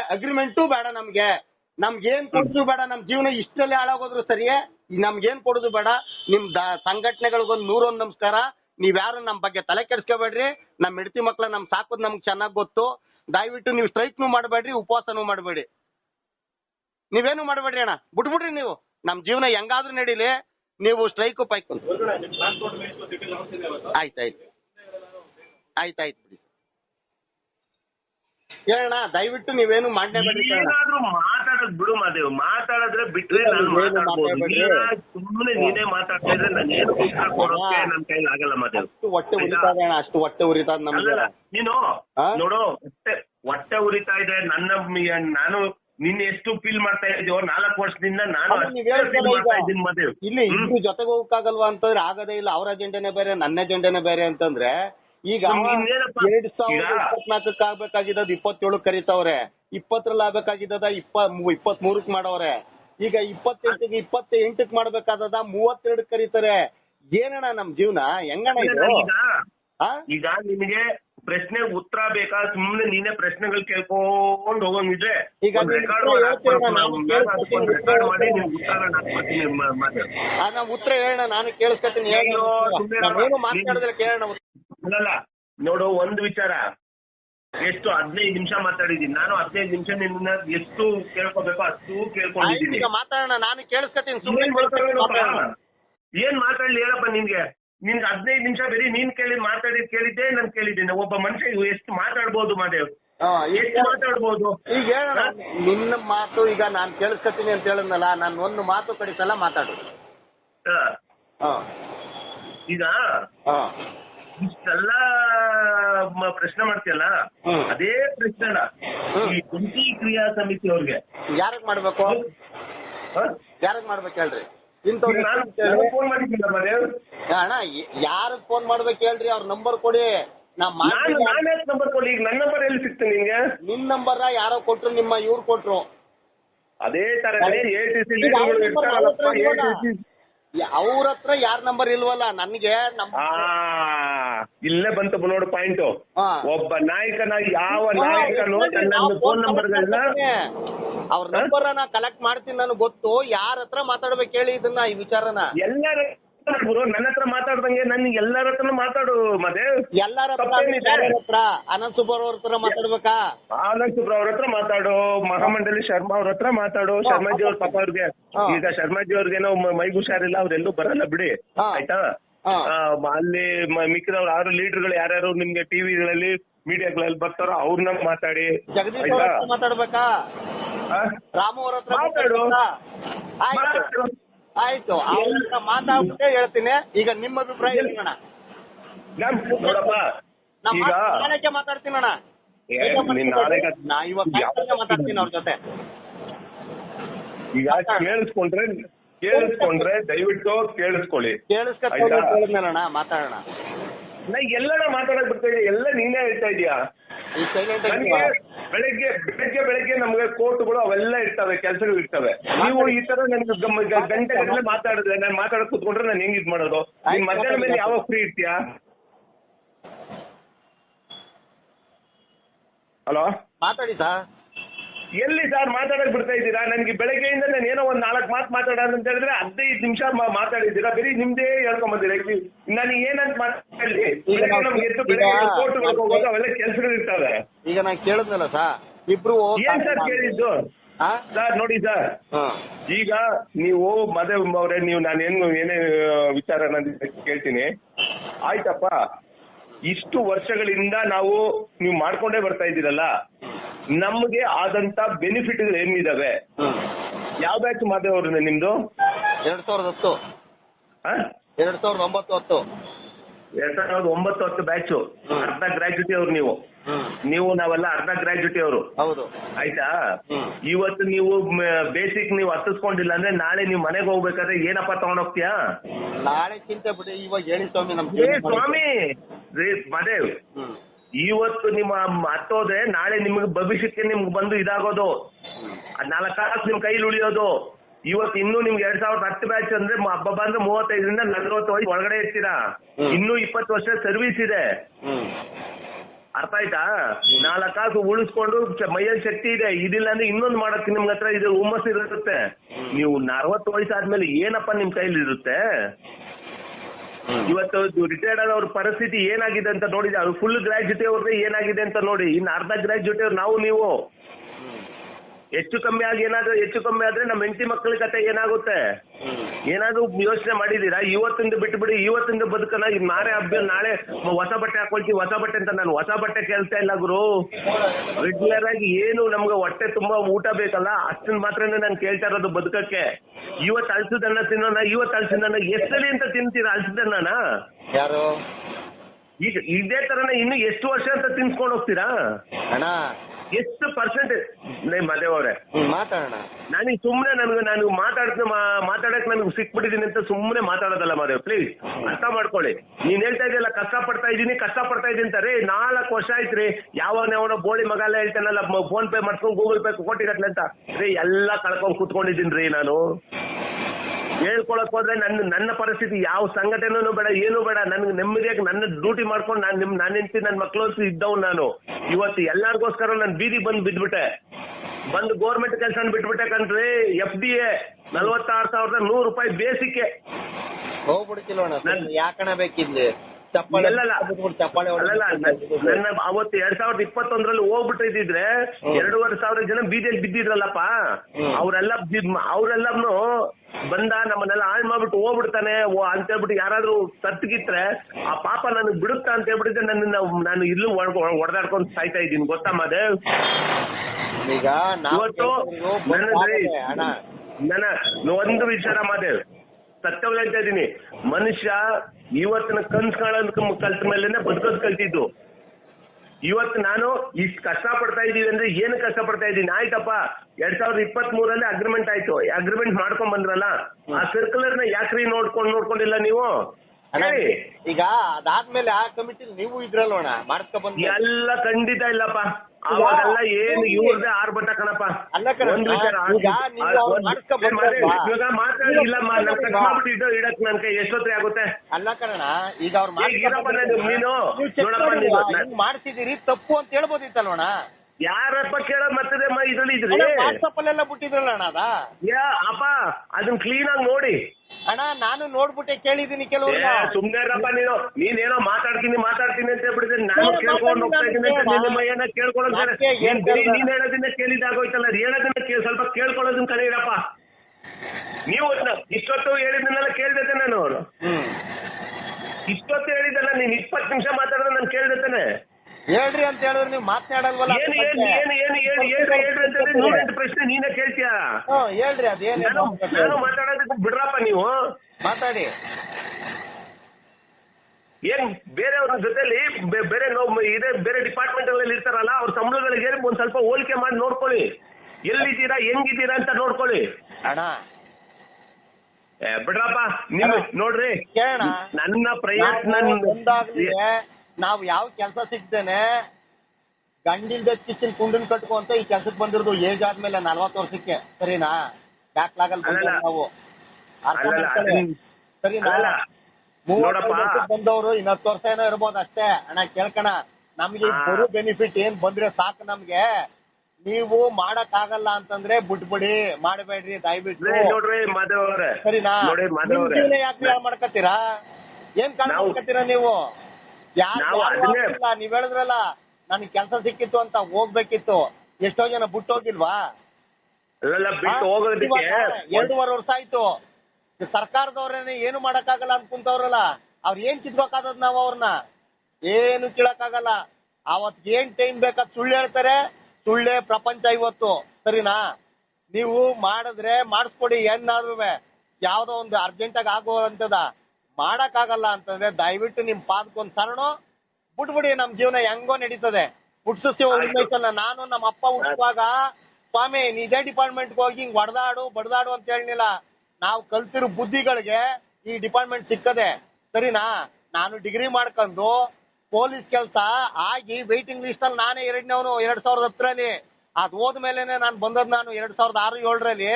ಅಗ್ರಿಮೆಂಟು ಬೇಡ ನಮ್ಗೆ. ನಮ್ಗೇನ್ ಕೊಡುದು ಬೇಡ ನಮ್ ಜೀವನ ಇಷ್ಟರಲ್ಲಿ ಹಾಳಾಗೋದ್ರು ಸರಿಯೇ ನಮ್ಗೇನ್ ಕೊಡುದು ಬೇಡ. ನಿಮ್ ಸಂಘಟನೆಗಳಿಗೊಂದು ನೂರೊಂದು ನಮಸ್ಕಾರ. ನೀವ್ಯಾರು ನಮ್ ಬಗ್ಗೆ ತಲೆ ಕೆಡ್ಸ್ಕೋಬೇಡ್ರಿ. ನಮ್ ಹೆಂಡತಿ ಮಕ್ಳ ನಮ್ ಸಾಕೋದ್ ನಮ್ಗ್ ಚೆನ್ನಾಗ್ ಗೊತ್ತು. ದಯವಿಟ್ಟು ನೀವು ಸ್ಟ್ರೈಕ್ನು ಮಾಡಬೇಡ್ರಿ ಉಪವಾಸನೂ ಮಾಡಬೇಡಿ. ನೀವೇನು ಮಾಡಬೇಡ್ರಿ ಅಣ್ಣ? ಬಿಟ್ಬಿಡ್ರಿ ನೀವು. ನಮ್ ಜೀವನ ಹೆಂಗಾದ್ರೂ ನಡೀಲಿ. ನೀವು ಸ್ಟ್ರೈಕ್ ಪೈಕ್ ಆಯ್ತಾಯ್ತು ಆಯ್ತಾಯ್ತು ಬಿಡಿ. ಕೇಳೋಣ ದಯವಿಟ್ಟು ನೀವೇನು ಮಾಡಲೇಬೇಡಿ ಏನಾದ್ರೂ ಮಾತಾಡೋದ್ ಬಿಡು ಮಾದೇವ್. ಮಾತಾಡಿದ್ರೆ ಬಿಟ್ರೆ ನಾನು ಮಾತಾಡ್ಬೋದು. ಸುಮ್ಮನೆ ನೀನೇ ಮಾತಾಡ್ತಾ ಇದ್ರೆ ನಾನು ಏನು ಉತ್ತರ ಕೊಡೋಕೆ ನನ್ ಕೈಲಿ ಆಗಲ್ಲ ಮಾದೇವ್. ಅಷ್ಟು ಹೊಟ್ಟೆ ಉರಿತಾ ಇದೆ ಅಣ್ಣ ಅಷ್ಟು ಹೊಟ್ಟೆ ಉರಿತಾ ಇದೆ ನಮ್ಗೆ. ಅಲ್ಲಲ್ಲ ನೀನು? ನೋಡು ಹೊಟ್ಟೆ ಹೊಟ್ಟೆ ಉರಿತಾ ಇದೆ. ನನ್ನ ನಾನು ನಿನ್ನ ಎಷ್ಟು ಫೀಲ್ ಮಾಡ್ತಾ ಇದೀವೋ ನಾಲ್ಕು ವರ್ಷದಿಂದ ನಾನು ಇಲ್ಲಿ. ಇಬ್ರು ಜೊತೆಗೆ ಹೋಗಕ್ಕಾಗಲ್ವಾ ಅಂತಂದ್ರೆ ಆಗದೇ ಇಲ್ಲ. ಅವ್ರ ಅಜೆಂಡಾನೇ ಬೇರೆ ನನ್ನ ಅಜೆಂಡಾನೇ ಬೇರೆ ಅಂತಂದ್ರೆ ಈಗ? ಎರಡ್ ಸಾವಿರದ ಇಪ್ಪತ್ನಾಲ್ಕಕ್ಕೆ ಆಗ್ಬೇಕಾಗಿದ್ದದ್ ಇಪ್ಪತ್ತೇಳು ಕರೀತಾವ್ರೆ. ಇಪ್ಪತ್ತರಲ್ಲಿ ಆಗ್ಬೇಕಾಗಿದ್ದದ ಇಪ್ಪ ಇಪ್ಪತ್ತ್ ಮೂರಕ್ ಮಾಡವ್ರೆ. ಈಗ ಇಪ್ಪತ್ತೆಂಟಿಗೆ ಇಪ್ಪತ್ತ ಎಂಟಕ್ ಮಾಡ್ಬೇಕಾದದ ಮೂವತ್ತೆರಡಕ್ ಕರೀತಾರೆ. ಏನಣ್ಣ ನಮ್ ಜೀವನ? ಹೆಂಗಣ್ಣ ಇದು? ಈಗ ಆ? ಪ್ರಶ್ನೆಗೆ ಉತ್ತರ ಬೇಕಾ? ಸುಮ್ಮನೆ ನೀನೇ ಪ್ರಶ್ನೆಗಳು ಕೇಳ್ಕೊಂಡ್ ಹೋಗಂಗಿದ್ರೆ ನೀನ್ ಉತ್ತರ ಹೇಳೋಣ ನಾನು ಕೇಳಿಸ್ಕೊತೀನಿ ಸುಮ್ನೆ ಅಲ್ಲಲ್ಲ ನೋಡು ಒಂದ್ ವಿಚಾರ. ಎಷ್ಟು ಹದಿನೈದು ನಿಮಿಷ ಮಾತಾಡಿದೀನಿ ನಾನು ಹದಿನೈದು ನಿಮಿಷ ನಿನ್ನ ಎಷ್ಟು ಕೇಳ್ಕೋಬೇಕು ಅಷ್ಟು ಕೇಳ್ಕೊಂಡಿದ್ದೀನಿ. ಈಗ ಮಾತಾಡೋಣ ನಾನು ಕೇಳಿಸ್ಕೊತೀನಿ ಸುಮ್ಮನೆ? ಏನ್ ಮಾತಾಡ್ಲಿ ಹೇಳಪ್ಪ ನಿನ್ಗೆ? ನಿನ್ಗೆ ಹದಿನೈದು ನಿಮಿಷ ಬರೀ ನೀನ್ ಕೇಳಿ ಮಾತಾಡಿದ್ ಕೇಳಿದ್ದೆ ನಾನು ಕೇಳಿದ್ದೇನೆ. ಒಬ್ಬ ಮನುಷ್ಯ ಎಷ್ಟು ಮಾತಾಡ್ಬೋದು ಮಾದೇವ್? ಎಷ್ಟು ಮಾತಾಡ್ಬೋದು? ಈಗ ಹೇಳೋಣ. ನಿನ್ನ ಮಾತು ಈಗ ನಾನು ಕೇಳಿಸ್ಕೊತೀನಿ ಅಂತ ಹೇಳಿದ್ನಲ್ಲ ನಾನು ಒಂದು ಮಾತು ಕಡಿಸಲ್ಲ ಮಾತಾಡು. ಹ. ಹಾ. ಈಗ ಹಾ. ಇಷ್ಟೆಲ್ಲ ಪ್ರಶ್ನೆ ಮಾಡ್ತೀಯಲ್ಲ. ಅದೇ ಪ್ರಶ್ನೆ. ಈ ಕುಂತಿ ಕ್ರಿಯಾ ಸಮಿತಿ ಅವ್ರಿಗೆ. ಯಾರಕ್ ಮಾಡ್ಬೇಕು? ಹಾ? ಯಾರಕ್ ಮಾಡ್ಬೇಕು ಹೇಳ್ರಿ? ಇಂಥವ್ರು ಫೋನ್ ಮಾಡಿದ್ದಿಲ್ಲ ಮಾದೇವ್ ಅಣ್ಣ ಯಾರಕ್ ಫೋನ್ ಮಾಡ್ಬೇಕು ಹೇಳ್ರಿ ಅವ್ರ ನಂಬರ್ ಕೊಡಿ. ನಾ ನಾನು ಮಾಡ್ತೀನಿ ನಾನೇ ನಂಬರ್ ಕೊಡಿ ಈಗ ನನ್ನ ನಂಬರ್ ಎಲ್ಲಿ ಸಿಕ್ತು ನಿಂಗೆ ನಿನ್ ನಂಬರ್ ಯಾರೋ ಕೊಟ್ರು ನಿಮ್ಮ ಇವ್ರು ಕೊಟ್ರು. ಅದೇ ತರ ಎ ಟಿ ಸಿ ಈಗ ಅವ್ರ number ಹತ್ರ ಇಲ್ವಲ್ಲ? ಸಿ ಅವ್ರ ಹತ್ರ ಯಾರ ನಂಬರ್ ಇಲ್ವಲ್ಲ? ನನ್ಗೆ ನಮ್ ಆ ಇಲ್ಲೇ ಬಂತು ನೋಡು ಪಾಯಿಂಟ್ ಹಾ. ಒಬ್ಬ ನಾಯಕನ ಯಾವ ನಾಯಕನು ತನ್ನ ಫೋನ್ ನಂಬರ್ಗಳನ್ನ ಅವ್ರ ನಂಬರ್ ನಾ ಕಲೆಕ್ಟ್ ಮಾಡ್ತೀನಿ ನನಗೆ ಗೊತ್ತು. ಯಾರ ಹತ್ರ ಮಾತಾಡ್ಬೇಕು ಹೇಳಿ ಇದನ್ನ ಈ ವಿಚಾರನ. ಎಲ್ಲರ ಗುರು ನನ್ನ ಹತ್ರ ಮಾತಾಡ್ದಂಗೆ ನನ್ ಎಲ್ಲರ ಹತ್ರ ಮಾತಾಡು ಮತ್ತೆ ಎಲ್ಲಾರ ಹತ್ರ ತಪ್ಪೇನಿದೆ? ಯಾರ್ಯಾರ ಹತ್ರ? ಅನಂತ್ ಸುಬ್ಬರ್ ಅವ್ರ ಹತ್ರ ಮಾತಾಡ್ಬೇಕಾ? ಆನಂದ್ ಸುಬ್ರ ಅವ್ರ ಹತ್ರ ಮಾತಾಡು ಮಹಾಮಂಡಲಿ ಶರ್ಮಾ ಅವ್ರ ಹತ್ರ ಮಾತಾಡು. ಶರ್ಮಾಜಿ ಅವ್ರ ಪಾಪ ಅವ್ರಿಗೆ. ಹಾ. ಈಗ ಶರ್ಮಾಜಿ ಅವ್ರಿಗೇನೋ ಮ- ಮೈಗ್ ಹುಷಾರಿಲ್ಲ ಅವ್ರೆಲ್ಲೂ ಬರಲ್ಲ ಬಿಡಿ. ಹಾ. ಆಯ್ತಾ? ಹಾ. ಆ, ಅಲ್ಲಿ ಮ- ಮಿಕ್ಕಿದವ್ರು ಯಾರು ಲೀಡರ್ಗಳು ಯಾರ್ಯಾರು ನಿಮ್ಗೆ ಟಿವಿಗಳಲ್ಲಿ ಮೀಡಿಯಾಗಳಲ್ಲಿ ಬರ್ತಾರೋ ಅವ್ರನ್ನ ಮಾತಾಡಿ. ಜಗದೀಶ್ ಅವ್ರ ಆಯ್ತಾ? ಹತ್ರ ಮಾತಾಡ್ಬೇಕಾ? ಆ? ರಾಮು ಅವ್ರ ಹತ್ರ ಮಾತಾಡು. ಮಾತಾಡ್ಬೇಕಾ? ಆಯ್ತು. ಮಾತಾಡು. ಆಯ್ತು. ಅವ್ರ ಹತ್ರ ಮಾತಾಡ್ಬಿಟ್ಟೆ ಹೇಳ್ತೀನಿ. ಈಗ ನಿಮ್ಮ ಅಭಿಪ್ರಾಯ ಹೇಳೋಣ ನಾನ್ ನೋಡಪ್ಪ ನಾ ಈಗ ನಾಳೆಗೆ ಮಾತಾಡ್ತೀನಿ ಅಣ್ಣ. ಏ, ಈಗ ನೀನ್ ನಾಳೆಗೆ- ನಾ ಇವಾಗ ಸಾಯಂಕಾಲ ಮಾತಾಡ್ತೀನಿ ಅವ್ರ ಜೊತೆ. ಈಗ ಕೇಳಿಸ್ಕೊಂಡ್ರೆ ಕೇಳಿಸ್ಕೊಂಡ್ರೆ ದಯವಿಟ್ಟು ಕೇಳಿಸ್ಕೊಳ್ಳಿ. ಆಯ್ತಾ? ಹೇಳಿದ್ನಣ್ಣ ಮಾತಾಡೋಣ. ನಾ ಎಲ್ಲನ ಮಾತಾಡಕ್ ಬರ್ತಾ ಇದೀಯ? ಎಲ್ಲ ನೀನೇ ಹೇಳ್ತಾ ಇದೀಯಾ? ಈಗ ಸೈಲೆಂಟ್ ನನಗೆ ಬೆಳಗ್ಗೆ ಬೆಳಗ್ಗೆ ಬೆಳಗ್ಗೆ ನಮ್ಗೆ ಕೋರ್ಟ್ಗಳು ಅವೆಲ್ಲ ಇರ್ತವೆ ಕೆಲಸಗಳು ಇರ್ತವೆ. ನೀವು ಈ ತರ ನನ್ಗೆ ಗಂಟೆ ಗಂಟೆ ಮಾತಾಡಿದ್ರೆ ನಾನು ಮಾತಾಡಕ್ ಕೂತ್ಕೊಂಡ್ರೆ ನಾನು ಹೆಂಗ್ ಇದ್ ಮಾಡೋದು? ನೀನ್ ಮಧ್ಯಾಹ್ನ ಮೇಲೆ ಯಾವಾಗ ಫ್ರೀ ಇರ್ತೀಯಾ? ಹಲೋ? ಮಾತಾಡಿ ಸರ್ ಎಲ್ಲಿ ಸರ್ ಮಾತಾಡಕ್ ಬಿಡ್ತಾ ಇದ್ದೀರಾ? ನನಗೆ ಬೆಳಗ್ಗೆಯಿಂದ ನಾನು ಏನೋ ಒಂದ್ ನಾಲ್ಕು ಮಾತು ಮಾತಾಡೋದು ಅಂತ ಹೇಳಿದ್ರೆ ಹದಿನೈದು ನಿಮಿಷ ಮಾತಾಡಿದ್ದೀರಾ? ಬರೀ ನಿಮ್ದೇ ಹೇಳ್ಕೊಂಬಂದಿರ ನನಗೆ ಏನಂತ ಮಾತಾಡಲಿ? ಬೆಳಗ್ಗೆ ನಮ್ಗೆ ಎದ್ದು ಬೆಳಗ್ಗೆ ಕೋರ್ಟ್ಗಳಿಗೆ ಹೋಗೋದು ಅವೆಲ್ಲ ಕೆಲಸಗಳು ಇರ್ತವೆ. ಈಗ ನಾನು ಕೇಳಿದ್ನಲ್ಲ ಸರ್ ಇಬ್ರು ಏನ್ ಸರ್ ಕೇಳಿದ್ದು? ಸರ್ ನೋಡಿ ಸರ್. ಈಗ ನೀವು ಮದುವೆ ಅವ್ರೆ ನೀವು ನಾನು ಏನು ಏನೇ ವಿಚಾರ ನಾನು ಕೇಳ್ತೀನಿ. ಆಯ್ತಪ್ಪ. ಇಷ್ಟು ವರ್ಷಗಳಿಂದ ನಾವು ನೀವು ಮಾಡ್ಕೊಂಡೇ ಬರ್ತಾ ಇದ್ದೀರಲ್ಲ? ನಮಗೆ ಆದಂತ ಬೆನಿಫಿಟ್ಗಳು ಏನಿದಾವೆ. ಯಾವ ಬ್ಯಾಚ್ ಮಾದೇವ್ ಅವ್ರನ್ನ ನಿಮ್ದು? ಎರಡ್ ಸಾವಿರದ ಹತ್ತು. ಹಾ? ಎರಡ್ ಸಾವಿರದ ಒಂಬತ್ತು ಹತ್ತು. ಎರಡ್ ಸಾವಿರದ ಒಂಬತ್ತು ಹತ್ತು ಬ್ಯಾಚ್ ಅರ್ಧ ಗ್ರಾಜ್ಯುಟಿ ಅವ್ರು ನೀವು. ನೀವು ನಾವೆಲ್ಲ ಅರ್ಧ ಗ್ರಾಜ್ಯುಟಿ ಅವರು. ಹೌದು. ಆಯ್ತಾ? ಇವತ್ತು ನೀವು ಬೇಸಿಕ್ ನೀವು ಹತ್ತಿಸ್ಕೊಂಡಿಲ್ಲ ಅಂದ್ರೆ ನಾಳೆ ನೀವು ಮನೆಗೆ ಹೋಗ್ಬೇಕಾದ್ರೆ ಏನಪ್ಪ ತಗೊಂಡೋಗ್ತೀಯಾ ನಾಳೆ ಚಿಂತೆ ಬಿಡಿ ಇವಾಗ ಹೇಳಿ ಸ್ವಾಮಿ ನಮ್ಗೆ ಸ್ವಾಮಿ! ರೇ ಮದೇವ್ ಇವತ್ತು ನಿಮ್ಮ ಹತ್ತೋದ್ರೆ ನಾಳೆ ನಿಮ್ಗೆ ಭವಿಷ್ಯಕ್ಕೆ ನಿಮ್ಗೆ ಬಂದು ಇದಾಗೋದು. ನಾಲ್ಕಾಸು ನಾಲ್ಕು ಕಾಸು ನಿಮ್ ಕೈಲಿ ಉಳಿಯೋದು. ಇವತ್ತು ಇನ್ನು ನಿಮ್ಗೆ ಎರಡ್ ಸಾವಿರದ ಹತ್ತು ಬ್ಯಾಚ್ ಅಂದ್ರೆ ಹಬ್ಬ ಬಂದ್ರೆ ಮೂವತ್ತೈದರಿಂದ ನಲ್ವತ್ತು ವಯಸ್ಸು ಒಳಗಡೆ ಇರ್ತೀರಾ. ಇನ್ನೂ ಇಪ್ಪತ್ತು ವರ್ಷ ಸರ್ವಿಸ್ ಇದೆ. ಅರ್ಥ ಆಯ್ತಾ? ನಾಲ್ಕಾಸು ಕಾಸು ಉಳಿಸ್ಕೊಂಡು ಮೈಯಲ್ಲಿ ಶಕ್ತಿ ಇದೆ. ಇದಿಲ್ಲ ಅಂದ್ರೆ ಇನ್ನೊಂದು ಮಾಡಕ್ಕೆ ನಿಮ್ಗೆ ಹತ್ರ ಇದು ಹುಮ್ಮಸ್ ಇರುತ್ತೆ. ನೀವು ನಲ್ವತ್ತು ವಯಸ್ಸಾದ್ಮೇಲೆ ಏನಪ್ಪ ನಿಮ್ ಕೈಲಿ ಇರುತ್ತೆ. ಇವತ್ತು ರಿಟೈರ್ಡ್ ಆದವ್ರ ಪರಿಸ್ಥಿತಿ ಏನಾಗಿದೆ ಅಂತ ನೋಡಿದ್ರೆ ಅವ್ರು ಫುಲ್ ಗ್ರಾಜ್ಯುಟಿ ಅವ್ರದ್ದು ಏನಾಗಿದೆ ಅಂತ ನೋಡಿ, ಇನ್ನು ಅರ್ಧ ಗ್ರಾಜ್ಯುಟಿ ಅವ್ರು ನಾವು, ನೀವು. ಹೆಚ್ಚು ಕಮ್ಮಿ ಆಗಿ ಏನಾದ್ರೂ ಹೆಚ್ಚು ಕಮ್ಮಿ ಆದ್ರೆ ನಮ್ಮ ಹೆಂಡತಿ ಮಕ್ಕಳ ಕತೆ ಏನಾಗುತ್ತೆ? ಏನಾದ್ರು ಯೋಚನೆ ಮಾಡಿದೀರಾ ಇವತ್ತಿಂದ ಬಿಟ್ಬಿಡಿ ಇವತ್ತಿಂದ ಬದುಕನ ಈಗ ನಾಳೆ ಹಬ್ಬ ನಾಳೆ ಹೊಸ ಬಟ್ಟೆ ಹಾಕೊಳ್ತೀವಿ ಹೊಸ ಬಟ್ಟೆ ಅಂತ ನಾನು ಹೊಸ ಬಟ್ಟೆ ಕೇಳ್ತಾ ಇಲ್ಲ ಗುರು. ರೆಗ್ಯುಲರ್ ಆಗಿ ಏನು ನಮ್ಗೆ ಹೊಟ್ಟೆ ತುಂಬಾ ಊಟ ಬೇಕಲ್ಲ ಅಷ್ಟನ್ ಮಾತ್ರನೇ ನಾನು ಕೇಳ್ತಾ ಇರೋದು ಬದುಕಕ್ಕೆ. ಇವತ್ತು ಅಳ್ಸದನ್ನ ತಿನ್ನೋಣ ಇವತ್ತು ಅಳ್ಸದನ್ನ ಎಷ್ಟಲ್ಲಿ ಅಂತ ತಿಂತೀರಾ ಅಳ್ಸದನ್ನ ಯಾರು? ಈಗ ಇದೇ ತರನ ಇನ್ನು ಎಷ್ಟು ವರ್ಷ ಅಂತ ತಿನ್ಸ್ಕೊಂಡು ಹೋಗ್ತೀರಾ? ಅಣ್ಣ ಎಷ್ಟು ಪರ್ಸೆಂಟೇಜ್ ಮದೇವ್ ಅವ್ರೆ ಹ್ಮ್ ಮಾತಾಡೋಣ. ನನಗೆ ಸುಮ್ಮನೆ ನನಗೆ ನಾನು ಮಾತಾಡ್ತ ಮಾತಾಡಕ್ ನನಗೆ ಸಿಕ್ಬಿಟ್ಟಿದ್ದೀನಿ ಅಂತ ಸುಮ್ಮನೆ ಮಾತಾಡೋದಲ್ಲ ಮಾದೇವ್ ಪ್ಲೀಸ್ ಅರ್ಥ ಮಾಡ್ಕೊಳ್ಳಿ. ನೀನ್ ಹೇಳ್ತಾ ಇದೆಯಲ್ಲ ಕಷ್ಟ ಪಡ್ತಾ ಇದ್ದೀನಿ ಕಷ್ಟ ಪಡ್ತಾ ಇದ್ದೀನಿ ಅಂತ. ರೀ ನಾಲ್ಕು ವರ್ಷ ಆಯ್ತ್ರಿ ರೀ ಯಾವಾಗ ಯಾವನೋ ಬೋಳಿ ಮಗ ಎಲ್ಲ ಹೇಳ್ತಾನಲ್ಲ ಫೋನ್ ಪೇ ಮಾಡ್ಕೊಂಡು ಗೂಗಲ್ ಪೇ ಕೋಟಿ ಗಟ್ಲೆ ಅಂತ ರೀ ಎಲ್ಲ ಕಳ್ಕೊಂಡು ಕುತ್ಕೊಂಡಿದ್ದೀನಿ ರೀ ನಾನು. ಹೇಳ್ಕೊಳಕ್ ಹೋದ್ರೆ ನನ್ನ ನನ್ನ ಪರಿಸ್ಥಿತಿ ಯಾವ ಸಂಘಟನೆನೂ ಬೇಡ ಏನು ಬೇಡ. ನನ್ಗೆ ನೆಮ್ಮದಿಯಾಗಿ ನನ್ನ ಡ್ಯೂಟಿ ಮಾಡ್ಕೊಂಡು ನಾನು ನಿಮ್ ನನ್ನ ಹೆಂಡತಿ ನನ್ನ ಮಕ್ಕಳು ಇದ್ದವ್ ನಾನು. ಇವತ್ತು ಎಲ್ಲರಿಗೋಸ್ಕರ ನಾನು ಬೀದಿ ಬಂದು ಬಿದ್ಬಿಟ್ಟೆ. ಬಂದು ಗೋರ್ಮೆಂಟ್ ಕೆಲಸ ಬಿಟ್ಬಿಟ್ಟೆ ಕಣ್ರಿ. ಎಫ್ ಡಿ ಎ ನಲ್ವತ್ತಾರು ಸಾವಿರದ ನೂರು ರೂಪಾಯಿ ಬೇಸಿಕೆ ಹೋಗ್ಬಿಡ್ತಿಲ್ವಣ್ಣ ನನ್- ಯಾಕಣ ಬೇಕಿದ್ಲಿ? ಚಪ್ಪಾಳೆ ಚಪ್ಪಾಳೆ ನನ್ನ ಅವತ್ತು ಎರಡ್ ಸಾವಿರದ ಇಪ್ಪತ್ತೊಂದ್ರಲ್ಲಿ ಹೋಗ್ಬಿಟ್ಟಿದ್ರೆ ಹ್ಮ್. ಎರಡೂವರೆ ಸಾವಿರ ಜನ ಬೀದಿಯಲ್ಲಿ ಬಿದ್ದಿದ್ರಲ್ಲಪ್ಪ. ಅವರೆಲ್ಲ ಅವರೆಲ್ಲನು ಬಂದ ನಮ್ಮನ್ನೆಲ್ಲ ಹಾಳು ಮಾಡ್ಬಿಟ್ಟು ಹೋಗ್ಬಿಡ್ತಾನೆ. ಓ ಅಂತ ಹೇಳ್ಬಿಟ್ಟು ಯಾರಾದ್ರೂ ಸತ್ಗಿತ್ರೆ ಆ ಪಾಪ ನನಗೆ ಬಿಡುತ್ತಾ ಅಂತ ಹೇಳ್ಬಿಟ್ಟಿದ್ರೆ ನನ್ನ ನಾನು ಇಲ್ಲೂ ಹೊಡೆದಾಡ್ಕೊಂಡ್ ಸಾಯ್ತಾ ಇದ್ದೀನಿ. ಗೊತ್ತಾ ಮಾದೇವ್ ಈಗ ಇವತ್ತು ನನ್ನ ಒಂದು ವಿಚಾರ ಮಾದೇವ್ ಸತ್ಯವಾಗಿ ಹೇಳ್ತಾ ಇದ್ದೀನಿ. ಮನುಷ್ಯ ಇವತ್ತಿನ ಕನ್ಸ್ ಕಾಣೋದಕ್ಕೆ ಕಲ್ತ ಮೇಲೆನೆ ಬದುಕೋದ್ ಕಲ್ತಿದ್ದು. ಇವತ್ತು ನಾನು ಇಷ್ಟು ಕಷ್ಟ ಪಡ್ತಾ ಇದ್ದೀವಿ ಅಂದ್ರೆ ಏನು ಕಷ್ಟ ಪಡ್ತಾ ಇದ್ದೀನಿ? ಆಯ್ತಪ್ಪ. ಎರಡ್ ಸಾವಿರದ ಇಪ್ಪತ್ತ್ ಮೂರಲ್ಲಿ ಅಗ್ರಿಮೆಂಟ್ ಆಯ್ತು ಅಗ್ರಿಮೆಂಟ್ ಮಾಡ್ಕೊಂಡ್ ಬಂದ್ರಲ್ಲ? ಆ ಸರ್ಕ್ಯುಲರ್ನ ಯಾಕ್ರಿ ನೋಡ್ಕೊಂಡ್ ನೋಡ್ಕೊಂಡಿಲ್ಲ ನೀವು? ಈಗ ಅದಾದ್ಮೇಲೆ ಆ ಕಮಿಟಿ ನೀವು ಇದ್ರಲ್ವಣ ಮಾಡ್ಕೊಂಡ್ ಎಲ್ಲ ಖಂಡಿತ ಇಲ್ಲಪ್ಪ. ಅವಾಗೆಲ್ಲ ಏನು ಇವ್ರದೇ ಆರ್ಭಟ ಕಣಪ್ಪ. ಅಲ್ಲ ಒಂದ್ ವಿಚಾರ ಈಗ ನೀವು ಅವ್ರು ಮಾಡ್ಸ್ಕೊಂಡ್ ಬಂದ್ರಲ್ವಾ? ಇವಾಗ ಮಾತಾಡಿಲ್ಲ ಇಡಕ್ ನನ್ ಕೈ ಎಷ್ಟೊತ್ತಿ ಆಗುತ್ತೆ? ಅಲ್ಲ ಕಣ ಈಗ ಅವ್ರು ಈಗ ಇರಪ್ಪ ನಾನು ನೋಡಪ್ಪ ಮಾಡ್ತಿದ್ದೀರಿ ತಪ್ಪು ಅಂತ ಹೇಳ್ಬೋದಿತ್ತಲ್ವಣ ಯಾರಪ್ಪ ಕೇಳ ಮತ್ತೆ ಇದ್ರಲ್ಲಿ ಇದ್ರಿ? ವಾಟ್ಸಪ್ ಅಲ್ಲೆಲ್ಲ ಬಿಟ್ಟಿದ್ರಲ್ಲ ಅಣ್ಣ ಅದ? ಯಾ ಅಪ್ಪ ಅದನ್ನ ಕ್ಲೀನ್ ಆಗಿ ನೋಡಿ. ಅಣ್ಣ ನಾನು ನೋಡ್ಬಿಟ್ಟೆ ಕೇಳಿದೀನಿ ಕೆಲವರು ಸುಮ್ನೆರಪ್ಪ ಸುಮ್ನೆ ಇರಪ್ಪ ನೀನು. ನೀನೇನೋ ಮಾತಾಡ್ತೀನಿ ಮಾತಾಡ್ತೀನಿ ಅಂತ ಹೇಳ್ಬಿಟ್ಟಿದ್ರೆ. ನಾನು ಕೇಳ್ಕೊಂಡು ಹೋಗ್ತಾ ಇದ್ದೀನಿ ಅಂತ ಮಾತಾಡ್ತೀನಿ ನಿನ್ನ ಮೈಯನ್ನ ಕೇಳ್ಕೊಳ್ಳೋದು ನೀನ್ ಕೇಳ್ದ? ಹೇಳೋದನ್ನ ಕೇಳಿದಾಗೋಯ್ತಲ್ಲ ಹೇಳೋದನ್ನ ಕೇಳ್- ಸ್ವಲ್ಪ ಕೇಳ್ಕೊಳ್ಳೋದನ್ನ ಕಡೆ ಇಡಪ್ಪ ನೀವು ಇಷ್ಟೊತ್ತು ಹೇಳಿದ್ದನ್ನೆಲ್ಲ ಕೇಳ್ದತೆ ನಾನು. ಇಷ್ಟೊತ್ತು ಹೇಳಿದ್ದಲ್ಲ ನೀನ್ ಇಪ್ಪತ್ತು ನಿಮಿಷ ಮಾತಾಡಿದ್ರೆ ನಾನು ಕೇಳ್ದತಾನೆ ಹೇಳ್ರಿ ಅಂತ ಹೇಳಿದ್ರೆ ನೀವು ಮಾತನಾಡಲ್ವಲ್ಲ ಏನು ಏನು ಏನು ಏನು ಏನು ಹೇಳ್ರಿ ಹೇಳ್ರಿ ಅಂತ ಹೇಳಿ ನೂರೆಂಟು ಪ್ರಶ್ನೆ ನೀನೇ ಕೇಳ್ತೀಯಾ? ಹ್ಮ್ ಹೇಳ್ರಿ ಅದೇನು ನಾನು ನಾನು ಮಾತಾಡೋದಕ್ಕೆ ಬಿಡ್ರಪ್ಪ ನೀವು. ಮಾತಾಡಿ. ಏನ್ ಬೇರೆಯವ್ರ ಜೊತೆಲಿ ಬೆ- ಬೇರೆ ಇದೇ ಬೇರೆ ಡಿಪಾರ್ಟ್ಮೆಂಟ್ಗಳಲ್ಲಿ ಇರ್ತಾರಲ್ಲ ಅವ್ರ ಸಂಬಳಗಳಿಗೆ ಒಂದ್ ಸ್ವಲ್ಪ ಹೋಲಿಕೆ ಮಾಡಿ ನೋಡ್ಕೊಳ್ಳಿ. ಎಲ್ಲಿದ್ದೀರಾ ಹೆಂಗಿದ್ದೀರಾ ಅಂತ ನೋಡ್ಕೊಳ್ಳಿ. ಅಣ್ಣ. ಏ, ಬಿಡ್ರಪ್ಪ ನಿಮ್ ನೋಡ್ರಿ. ಕೇಳೋಣ ನನ್ನ ಪ್ರಯತ್ನ ಒಂದಾಗ್ಲಿ ನಾವು ಯಾವ ಕೆಲಸ ಸಿಗ್ತೇನೆ ಗಂಡಿಲ್ದ ಕಿಚನ್ ಕುಂಡನ್ ಕಟ್ಕೊಂತ ಈ ಕೆಲ್ಸಕ್ಕೆ ಬಂದಿರೋದು ಏಜ್ ಆದ್ಮೇಲೆ ನಲ್ವತ್ತು ವರ್ಷಕ್ಕೆ. ಸರಿನಾ? ಬ್ಯಾಕ್ಲಾಗಲ್. ನಾವು. ಅರ್ಥ ಅಲ್ಲಲ್ಲ, ಮಾಡ್ಕೊಳ್ಳಿ. ಸರಿನಾ. ಮೂವತ್ತು. ವರ್ಷಕ್ಕೆ ಬಂದವರು ಇನ್ನು ಹತ್ತು ವರ್ಷ ಏನೋ ಇರ್ಬೋದು ಅಷ್ಟೇ. ಅಣ್ಣ ಕೇಳ್ಕಣ. ನಮ್ಗೆ. ಬರೋ ಬೆನಿಫಿಟ್ ಏನ್ ಬಂದ್ರೆ ಸಾಕು ನಮ್ಗೆ. ನೀವು ಮಾಡಕ್ ಆಗಲ್ಲ ಅಂತಂದ್ರೆ ಬಿಟ್ಬಿಡಿ. ಮಾಡಬೇಡ್ರಿ ದಯವಿಟ್ಟು. ಸರಿನಾ? ಯಾಕೆ ಮಾಡ್ಕತ್ತೀರಾ? ಏನ್ ಕಾರಣ ನೀವು? ನೀವು ಅದನ್ನೇ- ಹೇಳಿದ್ರಲ್ಲ ನನಗೆ ಕೆಲಸ ಸಿಕ್ಕಿತ್ತು ಅಂತ ಹೋಗ್ಬೇಕಿತ್ತು. ಎಷ್ಟೋ ಜನ ಬಿಟ್ಟು ಹೋಗಿಲ್ವಾ ಅಲ್ಲೆಲ್ಲ ಬಿಟ್ಟು ಆ? ಹೋಗೋದಕ್ಕೆ ಇವಾಗ ಎರಡೂವರೆ ವರ್ಷ ಆಯ್ತು. ಸರ್ಕಾರದವ್ರೇನೆ ಏನು ಮಾಡಕ್ಕಾಗಲ್ಲ ಅಂತ ಕುಂತವ್ರಲ್ಲ ಅವ್ರ ಏನ್ ಕಿತ್ಬೇಕಾದದ್ ನಾವು ಅವ್ರನ್ನ ಏನು ಕೇಳಕ್ಕಾಗಲ್ಲ. ಅವತ್ ಏನ್ ಟೈಮ್ ಬೇಕಾದ್ ಸುಳ್ಳು ಹೇಳ್ತಾರೆ ಸುಳ್ಳೇ ಪ್ರಪಂಚ ಇವತ್ತು. ಸರಿನಾ? ನೀವು ಮಾಡಿದ್ರೆ ಮಾಡಿಸ್ಕೊಡಿ ಏನಾದ್ರೂ ಯಾವ್ದೋ ಒಂದು ಅರ್ಜೆಂಟಾಗಿ ಆಗುವಂತದ ಮಾಡಕ್ಕಾಗಲ್ಲ ಅಂತಂದ್ರೆ ದಯವಿಟ್ಟು ನಿಮ್ ಪಾದಕ್ಕೊಂದ್ ಸರಣು ಬಿಟ್ಬಿಡಿ ನಮ್ ಜೀವನ ಹೆಂಗೋ ನಡೀತದೆ. ಹುಟ್ಟಿಸಲ್ಲ. ನಾನು ನಮ್ಮ ಅಪ್ಪ ಹುಟ್ಟುವಾಗ ಸ್ವಾಮಿ ಇದೇ ಡಿಪಾರ್ಟ್ಮೆಂಟ್ಗೆ ಹೋಗಿ ಹಿಂಗ್ ಹೊಡೆದಾಡು ಬಡದಾಡು ಅಂತ ಹೇಳಿಲ್ಲ ನಾವು ಕಲ್ತಿರೋ ಬುದ್ಧಿಗಳಿಗೆ ಈ ಡಿಪಾರ್ಟ್ಮೆಂಟ್ ಸಿಕ್ಕದೆ. ಸರಿನಾ? ನಾನು ಡಿಗ್ರಿ ಮಾಡ್ಕೊಂಡು ಪೊಲೀಸ್ ಕೆಲಸ ಆಗಿ ವೈಟಿಂಗ್ ಲಿಸ್ಟ್ ಅಲ್ಲಿ ನಾನೇ ಎರಡನೇವನು ಎರಡ್ ಸಾವಿರದ ಹತ್ತರಲ್ಲಿ. ಅದ್ ಹೋದ್ಮೇಲೆನೆ ನಾನು ಬಂದದ್ ನಾನು ಎರಡ್ ಸಾವಿರದ ಆರು ಏಳರಲ್ಲಿ.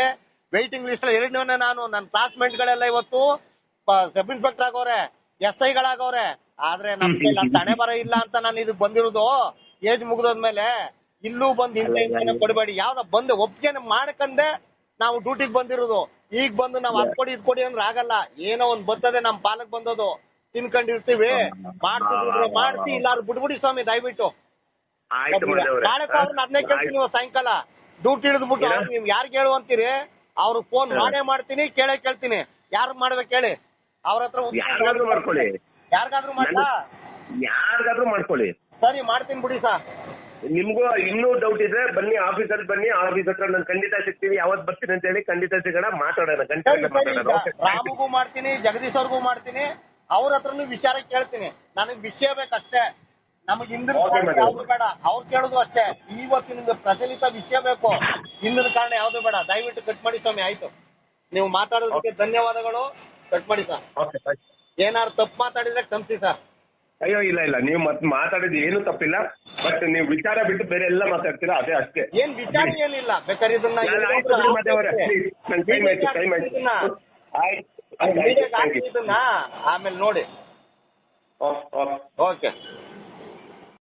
ವೈಟಿಂಗ್ ಲಿಸ್ಟ್ ಅಲ್ಲಿ ಎರಡನೇವನೇ ನಾನು ನನ್ನ ಕ್ಲಾಸ್ಮೇಟ್ಗಳೆಲ್ಲ ಇವತ್ತು. ಸಬ್ ಇನ್ಸ್ಪೆಕ್ಟರ್ ಆಗವ್ರೆ ಎಸ್ ಐಗಳಾಗವ್ರೆ ಆದ್ರೆ ನಮ್ಗೆ ತಣೆ ಬರ ಇಲ್ಲ ಅಂತ ನಾನು ಇದಕ್ ಬಂದಿರೋದು ಏಜ್ ಮುಗಿದೋದ್ಮೇಲೆ ಇಲ್ಲೂ ಬಂದು ಹಿಂದೆ ಹಿಂದೆ ಕೊಡಬೇಡಿ. ಯಾವ್ದ ಬಂದು ಒಪ್ಪಿಗೆ ಮಾಡ್ಕಂಡೆ ನಾವು ಡ್ಯೂಟಿಗೆ ಬಂದಿರೋದು. ಈಗ ಬಂದು ನಾವು ಅದ್ ಕೊಡಿ ಇದ್ ಕೊಡಿ ಅಂದ್ರೆ ಆಗಲ್ಲ. ಏನೋ ಒಂದ್ ಬರ್ತದೆ ನಮ್ ಪಾಲಕ್ ಬಂದದು ತಿನ್ಕೊಂಡಿರ್ತೀವಿ. ಮಾಡ್ತಿದ್ರು ಮಾಡ್ತಿ ಇಲ್ಲಾರು ಬಿಡ್ಬಿಡಿ ಸ್ವಾಮಿ ದಯವಿಟ್ಟು. ನಾಳೆ ಅದನ್ನೇ ಕೇಳ್ತೀನಿ ಸಾಯಂಕಾಲ. ಡ್ಯೂಟಿ ಹಿಡಿದ್ಬಿಟ್ಟು ನೀವ್ ಯಾರಿಗೆ ಹೇಳು ಅಂತೀರಿ? ಅವ್ರು ಫೋನ್ ಮಾಡೇ ಮಾಡ್ತೀನಿ ಕೇಳೇ ಕೇಳ್ತೀನಿ. ಯಾರು ಮಾಡ್ಬೇಕು ಹೇಳಿ? ಅವ್ರ ಹತ್ರ ಯಾರಿಗಾದ್ರೂ ಮಾಡ್ಕೊಳ್ಳಿ. ಯಾರಿಗಾದ್ರೂ ಮಾಡ್ಲಾ ಯಾರಿಗಾದ್ರೂ ಮಾಡ್ಕೊಳ್ಳಿ. ಸರಿ ಮಾಡ್ತೀನಿ ಬಿಡಿ ಸರ್ ನಿಮ್ಗೂ ಇನ್ನೂ ಡೌಟ್ ಇದ್ರೆ ಬನ್ನಿ ಆಫೀಸಲ್ಲಿ ಬನ್ನಿ. ಆಫೀಸ್ ಹತ್ರ ನಾನು ಖಂಡಿತ ಸಿಗ್ತೀನಿ. ಯಾವತ್ ಬರ್ತೀನಿ ಅಂತ ಹೇಳಿ ಖಂಡಿತ ಸಿಗೋಣ ಮಾತಾಡೋಣ ಗಂಟೆ ರಾಮಗೂ ಮಾಡ್ತೀನಿ ಜಗದೀಶ್ ಅವ್ರಿಗೂ ಮಾಡ್ತೀನಿ. ಅವ್ರ ಹತ್ರನು ವಿಚಾರ ಕೇಳ್ತೀನಿ. ನನಗ್ ವಿಷಯ ಬೇಕಷ್ಟೇ. ನಮಗ್ ಹಿಂದಿನ ಬೇಡ. ಅವ್ರು ಕೇಳೋದು ಅಷ್ಟೇ. ಇವತ್ತಿನ ಪ್ರಚಲಿತ ವಿಷಯ ಬೇಕು. ಹಿಂದಿನ ಕಾರಣ ಯಾವ್ದು ಬೇಡ. ದಯವಿಟ್ಟು ಕಟ್ ಮಾಡಿ ಸ್ವಾಮಿ ಆಯ್ತು. ನೀವು ಮಾತಾಡೋದಕ್ಕೆ ಧನ್ಯವಾದಗಳು. ಕಟ್ ಮಾಡಿ ಸರ್ ಓಕೆ ಏನಾದ್ರು ತಪ್ಪು ಮಾತಾಡಿದ್ರೆ ಕ್ಷಮಿಸಿ ಸರ್ ಅಯ್ಯೋ ಇಲ್ಲ ಇಲ್ಲ. ನೀವು ಮತ್ತೆ ಮಾತಾಡಿದ್ದು ಏನು ತಪ್ಪಿಲ್ಲ. ಬಟ್ ನೀವು ವಿಚಾರ ಬಿಟ್ಟು ಬೇರೆ ಎಲ್ಲ ಮಾತಾಡ್ತೀರಾ? ಅದೇ ಅಷ್ಟೇ. ಏನ್ ವಿಚಾರ ಏನಿಲ್ಲ. ಬೇಕಾದ್ರೆ ಇದನ್ನ ನಾನು ಆಯ್ತು ಟೈಮ್ ಆಯ್ತು ಇದನ್ನ ಆಯ್ತು. ಆಯ್ತು ಆಯ್ತು media ಗೆ ಥ್ಯಾಂಕ್ ಹಾಕಿ ಯು ಇದನ್ನ. ಆಮೇಲೆ ನೋಡಿ. Okay okay okay